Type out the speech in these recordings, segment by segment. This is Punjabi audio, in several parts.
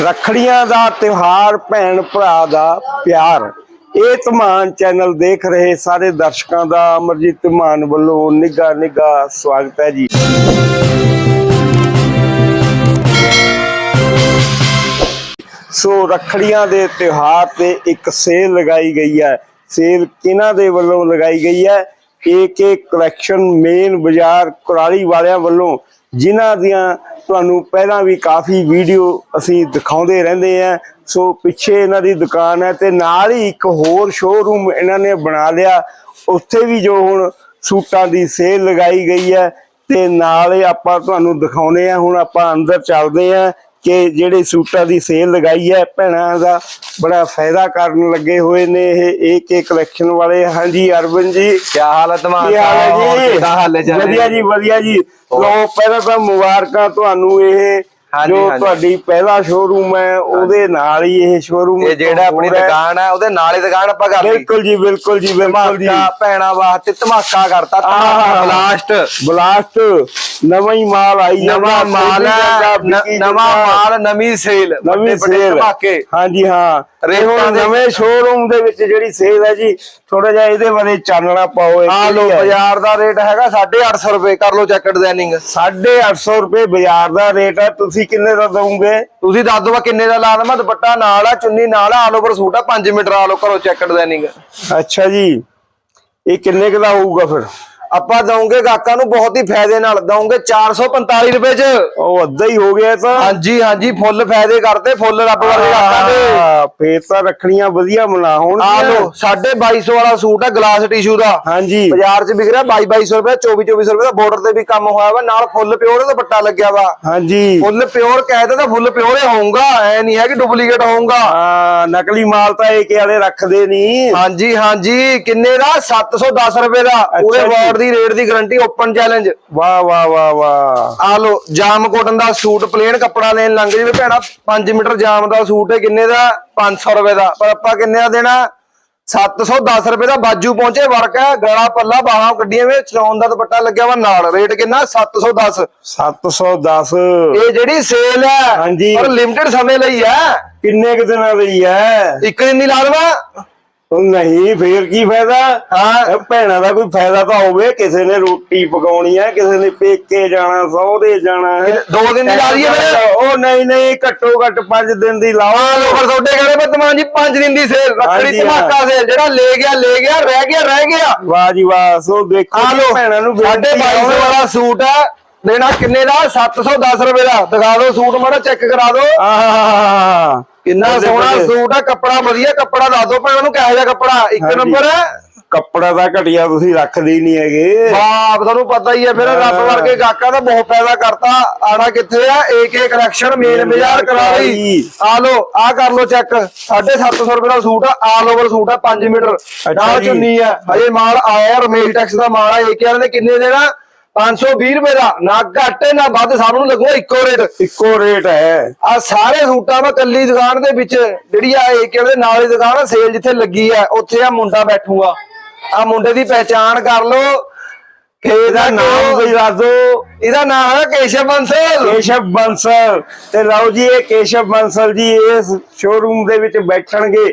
ਰੱਖੜੀਆਂ ਦਾ ਤਿਉਹਾਰ ਭੈਣ ਭਰਾ ਦਾ ਪਿਆਰ। ਇਹ ਧਮਾਨ ਚੈਨਲ ਦੇਖ ਰਹੇ ਸਾਰੇ ਦਰਸ਼ਕਾਂ ਦਾ ਅਮਰਜੀਤ ਧਮਾਨ ਵੱਲੋਂ ਨਿੱਘਾ ਨਿੱਘਾ ਸਵਾਗਤ ਹੈ ਜੀ। ਸੋ ਰੱਖੜੀਆਂ ਦੇ ਤਿਉਹਾਰ ਤੇ ਇੱਕ ਸੇਲ ਲਗਾਈ ਗਈ ਹੈ। ਸੇਲ ਕਿਹਨਾਂ ਦੇ ਵੱਲੋਂ ਲਗਾਈ ਗਈ ਹੈ? ਏਕੇ ਕਲੈਕਸ਼ਨ ਮੇਨ ਬਾਜ਼ਾਰ ਕੁਰਾਲੀ ਵਾਲਿਆਂ ਵੱਲੋਂ ਜਿਨ੍ਹਾਂ ਦੀਆਂ ਤੁਹਾਨੂੰ ਪਹਿਲਾਂ ਵੀ ਕਾਫੀ ਵੀਡੀਓ ਅਸੀਂ ਦਿਖਾਉਂਦੇ ਰਹਿੰਦੇ ਆ। ਸੋ ਪਿੱਛੇ ਇਹਨਾਂ ਦੀ ਦੁਕਾਨ ਹੈ ਤੇ ਨਾਲ ਹੀ ਇੱਕ ਹੋਰ ਸ਼ੋਰੂਮ ਇਹਨਾਂ ਨੇ ਬਣਾ ਲਿਆ। ਉੱਥੇ ਵੀ ਜੋ ਹੁਣ ਸੂਟਾਂ ਦੀ ਸੇਲ ਲਗਾਈ ਗਈ ਹੈ ਤੇ ਨਾਲ ਹੀ ਆਪਾਂ ਤੁਹਾਨੂੰ ਦਿਖਾਉਨੇ ਆ। ਹੁਣ ਆਪਾਂ ਅੰਦਰ ਚੱਲਦੇ ਆ। ਕਿ ਜਿਹੜੇ ਸੂਟਾਂ ਦੀ ਸੇਲ ਲਗਾਈ ਹੈ ਭੈਣਾਂ ਦਾ ਬੜਾ ਫਾਇਦਾ ਕਰਨ ਲੱਗੇ ਹੋਏ ਨੇ ਇਹ ਏਕ ਏਕ ਕਲੈਕਸ਼ਨ ਵਾਲੇ। ਹਾਂਜੀ ਅਰਵਿੰਦ ਜੀ। ਕੀ ਹਾਲ ਹੈ ਤਮਾਨ ਕੀ ਹਾਲ ਹੈ ਜੀ? ਵਧੀਆ ਜੀ ਵਧੀਆ ਜੀ। ਲੋ ਪਹਿਲਾਂ ਤਾਂ ਮੁਬਾਰਕਾਂ ਤੁਹਾਨੂੰ ਇਹ ਹਾਂਜੀ, ਜੋ ਹਾਂਜੀ। ਤੁਹਾਡੀ ਪਹਿਲਾ ਸ਼ੋਰੂਮ ਹੈ ਉਹਦੇ ਨਾਲ ਹੀ ਇਹ ਸ਼ੋਰੂਮ ਇਹ ਜਿਹੜਾ ਆਪਣੀ ਦੁਕਾਨ ਹੈ ਉਹਦੇ ਨਾਲ ਹੀ ਦੁਕਾਨ ਆਪਾਂ ਕਰ ਲਈ। ਬਿਲਕੁਲ ਜੀ ਬਿਲਕੁਲ ਜੀ ਬਿਲਕੁਲ ਜੀ। ਧਮਾਕਾ ਭੈਣਾ ਵਾਸਤੇ ਧਮਾਕਾ ਕਰਤਾ ਧਮਾਕਾ ਆਹ। ਬਲਾਸਟ ਬਲਾਸਟ ਨਵਾਂ ਹੀ ਮਾਲ ਆਈ ਜਾਂਦਾ, ਨਵਾਂ ਮਾਲ ਹੈ ਵਿਕੀ ਨਵਾਂ ਜਾਂਦਾ। ਮਾਲ ਨਵੀਂ ਸੇਲ ਨਵੀਂ ਸੇਲ ਧਮਾਕੇ। ਹਾਂਜੀ ਹਾਂ। ਰੇਟਾਂ ਹੁਣ ਦੇ- ਨਵੇਂ ਸ਼ੋਰੂਮ ਦੇ ਵਿੱਚ ਜਿਹੜੀ ਸੇਲ ਹੈ ਜੀ ਥੋੜਾ ਜਿਹਾ ਇਹਦੇ ਬਾਰੇ ਚਾਨਣਾ ਪਾਓ ਆ? ਲੋ? ਬਾਜ਼ਾਰ ਦਾ ਰੇਟ ਹੈਗਾ 850 ਰੁਪਏ ਕਰ ਲੋ ਚੈੱਕ ਡਿਜ਼ਾਈਨਿੰਗ। 850 ਰੁਪਏ ਬਾਜ਼ਾਰ ਦਾ ਰੇਟ ਹੈ ਤੁਸੀਂ ਕਿੰਨੇ ਦਾ ਦਵੋਗੇ? ਤੁਸੀਂ ਦੱਸ ਦੋ ਕਿੰਨੇ ਦਾ ਲਾ ਦਵਾਂ ਦੁਪੱਟਾ ਨਾਲ ਆ ਚੁੰਨੀ ਨਾਲ ਆ ਆਲ ਓਵਰ ਸੂਟ ਆ 5 ਮੀਟਰ ਆ ਲੋ ਕਰੋ ਚੈੱਕ ਡਿਜ਼ਾਈਨਿੰਗ। ਅੱਛਾ ਜੀ ਇਹ ਕਿੰਨੇ ਕੁ ਦਾ ਹੋਊਗਾ ਫਿਰ? ਆਪਾਂ ਦਵਾਂਗੇ ਗਾਹਕਾਂ ਨੂੰ ਬਹੁਤ ਹੀ ਫਾਇਦੇ ਨਾਲ ਦਵਾਂਗੇ 445 ਰੁਪਏ ਚ। ਉਹ ਅੱਧਾ ਹੀ ਹੋ ਗਿਆ ਤਾਂ। ਹਾਂਜੀ ਹਾਂਜੀ ਫੁੱਲ ਫਾਇਦੇ ਕਰਦੇ ਫੁੱਲ ਰੱਬ ਵਾਲੇ ਗਾਹਕਾਂ ਦੇ। ਆਹ, ਫੇਰ ਤਾਂ ਰੱਖੜੀਆਂ ਵਧੀਆ ਮਨਾ ਹੋਣ ਆ ਲੋ 2250 ਵਾਲਾ ਸੂਟ ਆ ਗਲਾਸ ਟਿਸ਼ੂ ਦਾ। ਹਾਂਜੀ। ਬਾਜ਼ਾਰ 'ਚ ਵਿਕ ਰਿਹਾ 2200 ਰੁਪਏ 2400 ਰੁਪਏ ਦਾ ਬਾਰਡਰ ਤੇ ਵੀ ਕੰਮ ਹੋਇਆ ਵਾ ਨਾਲ ਫੁੱਲ ਪਿਓਰ ਦਾ ਦੁਪੱਟਾ ਲੱਗਿਆ ਵਾ। ਹਾਂਜੀ। ਫੁੱਲ ਪਿਓਰ ਕਹਿੰਦੇ ਤਾਂ ਫੁੱਲ ਪਿਓਰ ਹੀ ਹੋਊਗਾ ਐ ਨਹੀਂ ਹੈ ਕਿ ਡੁਪਲੀਕੇਟ ਹੋਊਗਾ। ਹਾਂ ਨਕਲੀ ਮਾਲ ਤਾਂ ਇਹ ਵਾਲੇ ਰੱਖਦੇ ਨਹੀਂ। ਹਾਂਜੀ ਹਾਂਜੀ ਕਿੰਨੇ ਦਾ? 710 ਰੁਪਏ ਦਾ। ਪੂਰੇ। ਵਾਰਡ ਦੀ ਰੇਟ ਦੀ ਗਾਰੰਟੀ ਓਪਨ ਚੈਲੰਜ ਵਾਹ ਵਾਹ ਵਾਹ ਵਾਹ। ਆ ਲੋ ਜਾਮ ਕੋਟਨ ਦਾ ਸੂਟ ਪਲੇਨ ਕੱਪੜਾ ਲੈਣ ਲੰਘ ਜਿਵੇਂ ਭੈਣਾ 5 ਮੀਟਰ ਜਾਮ ਦਾ ਸੂਟ ਹੈ ਕਿੰਨੇ ਦਾ? 500 ਰੁਪਏ ਦਾ। ਪਰ ਆਪਾਂ ਕਿੰਨੇ ਦਾ ਦੇਣਾ? 710 ਰੁਪਏ ਦਾ ਬਾਜੂ ਪਹੁੰਚੇ ਵਰਕ ਹੈ ਗਲਾ ਪੱਲਾ ਬਾਹਾਂ ਕੱਢੀਆਂ ਵੇ ਚੌਨ ਦਾ ਦੁਪੱਟਾ ਲੱਗਿਆ ਵਾ ਨਾਲ। ਰੇਟ ਕਿੰਨਾ? 710 710 ਇਹ ਜਿਹੜੀ ਸੇਲ ਹੈ ਹਾਂਜੀ। ਪਰ ਲਿਮਟਿਡ ਸਮੇਂ ਲਈ ਹੈ। ਕਿੰਨੇ ਕੁ ਦਿਨਾਂ ਦੀ ਹੈ? ਇੱਕ ਦਿਨ ਦੀ ਲਾ ਉਹ ਨਹੀਂ ਫੇਰ ਕੀ ਫਾਇਦਾ? ਹਾਂ। ਭੈਣਾਂ ਦਾ ਕੋਈ ਫਾਇਦਾ ਤਾਂ ਹੋਵੇ ਕਿਸੇ ਨੇ ਰੋਟੀ ਪਕਾਉਣੀ ਹੈ ਕਿਸੇ ਨੇ ਪੇਕੇ ਜਾਣਾ ਸਹੁਰੇ ਜਾਣਾ ਹੈ। ਦੋ ਦਿਨ ਦੀ ਲਾ ਦਈਏ ਫਿਰ। ਉਹ ਨਹੀਂ ਨਹੀਂ ਘੱਟੋ ਘੱਟ 5 ਦਿਨ ਦੀ ਲਾਓ। ਲੋ ਫਿਰ ਤੁਹਾਡੇ ਕਹਿੰਦੇ ਬਤਮਾਨ ਜੀ 5 ਦਿਨ ਦੀ ਸੇਲ ਰੱਖੜੀ। ਧਮਾਕਾ ਸੇਲ ਜਿਹੜਾ ਲੈ ਗਿਆ ਲੈ ਗਿਆ ਰਹਿ ਗਿਆ ਰਹਿ ਗਿਆ। ਵਾਹ ਜੀ ਵਾਹ ਸੋ ਦੇਖੋ ਭੈਣਾਂ ਨੂੰ ਸਾਡੇ ਬੇਨਤੀ 2200 ਹੈ। ਵਾਲਾ ਸੂਟ ਹੈ ਦੇਣਾ ਕਿੰਨੇ ਦਾ? 710 ਰੁਪਏ ਦਾ। ਦਿਖਾ ਦਿਓ ਸੂਟ ਮਾੜਾ ਚੈੱਕ ਕਰਾ ਦਿਓ। ਆਹ। ਕਿੰਨਾ ਸੋਹਣਾ। ਸੂਟ ਹੈ ਕੱਪੜਾ ਵਧੀਆ ਕੱਪੜਾ ਦੱਸ ਦਿਓ ਭੈਣਾਂ ਨੂੰ ਕਿਹੋ ਜਿਹਾ ਕੱਪੜਾ ਇੱਕ। ਨੰਬਰ ਕੱਪੜਾ ਤਾਂ ਘਟਿਆ ਤੁਸੀਂ ਰੱਖਦੇ ਹੀ ਨਹੀਂ ਹੈਗੇ। ਬਾਪ ਤੁਹਾਨੂੰ ਪਤਾ ਹੀ ਹੈ ਫਿਰ ਰੱਬ। ਵਰਗੇ ਗਾਹਕਾਂ ਦਾ ਬਹੁਤ ਫਾਇਦਾ ਕਰਤਾ। ਆਣਾ ਕਿੱਥੇ ਆ? ਏਕ ਕਲੈਕਸ਼ਨ ਮੇਨ ਬਾਜ਼ਾਰ ਕਰਾ ਲਈ। ਆ ਲੋ ਆ ਕਰ ਲੋ ਚੈੱਕ 750 ਰੁਪਏ ਦਾ ਸੂਟ ਆ ਆਲ ਓਵਰ ਸੂਟ ਆ 5 ਮੀਟਰ। ਨਾਲ। ਚੁੰਨੀ ਆ। ਹਜੇ ਮਾਲ ਆਇਆ ਰਮੇਲ ਟੈਕਸ ਦਾ ਮਾਲ ਆ ਏਕ ਵਾਲੇ ਨੇ ਕਿੰਨੇ ਦੇਣਾ? 520 ਰੁਪਏ ਦਾ। ਨਾ ਘੱਟ ਨਾ ਵੱਧ। ਸਭ ਨੂੰ ਲੱਗੂਗਾ ਇੱਕੋ ਰੇਟ। ਇੱਕੋ ਰੇਟ ਹੈ। ਆ ਸਾਰੇ ਸੂਟਾਂ ਮੈਂ ਕੱਲੀ ਦੁਕਾਨ ਦੇ ਵਿੱਚ ਜਿਹੜੀ ਆ ਏਕੇ ਵਾਲੇ ਨਾਲ ਦੀ ਦੁਕਾਨ ਸੇਲ ਜਿੱਥੇ ਲੱਗੀ ਆ ਉੱਥੇ ਆ ਮੁੰਡਾ ਬੈਠੂਗਾ। ਆ ਮੁੰਡੇ ਦੀ ਪਹਿਚਾਣ ਕਰ ਲੋ ਕਿ ਇਹਦਾ ਇਹਦਾ ਨਾਮ ਵੀ ਦੱਸ ਦਿਓ ਇਹਦਾ ਨਾਮ ਹੈ ਕੇਸ਼ਵ ਬੰਸਲ। ਕੇਸ਼ਵ ਬੰਸਲ। ਤੇ ਲਓ ਜੀ ਇਹ ਕੇਸ਼ਵ ਬੰਸਲ ਜੀ ਇਸ ਸ਼ੋਰੂਮ ਦੇ ਵਿੱਚ ਬੈਠਣਗੇ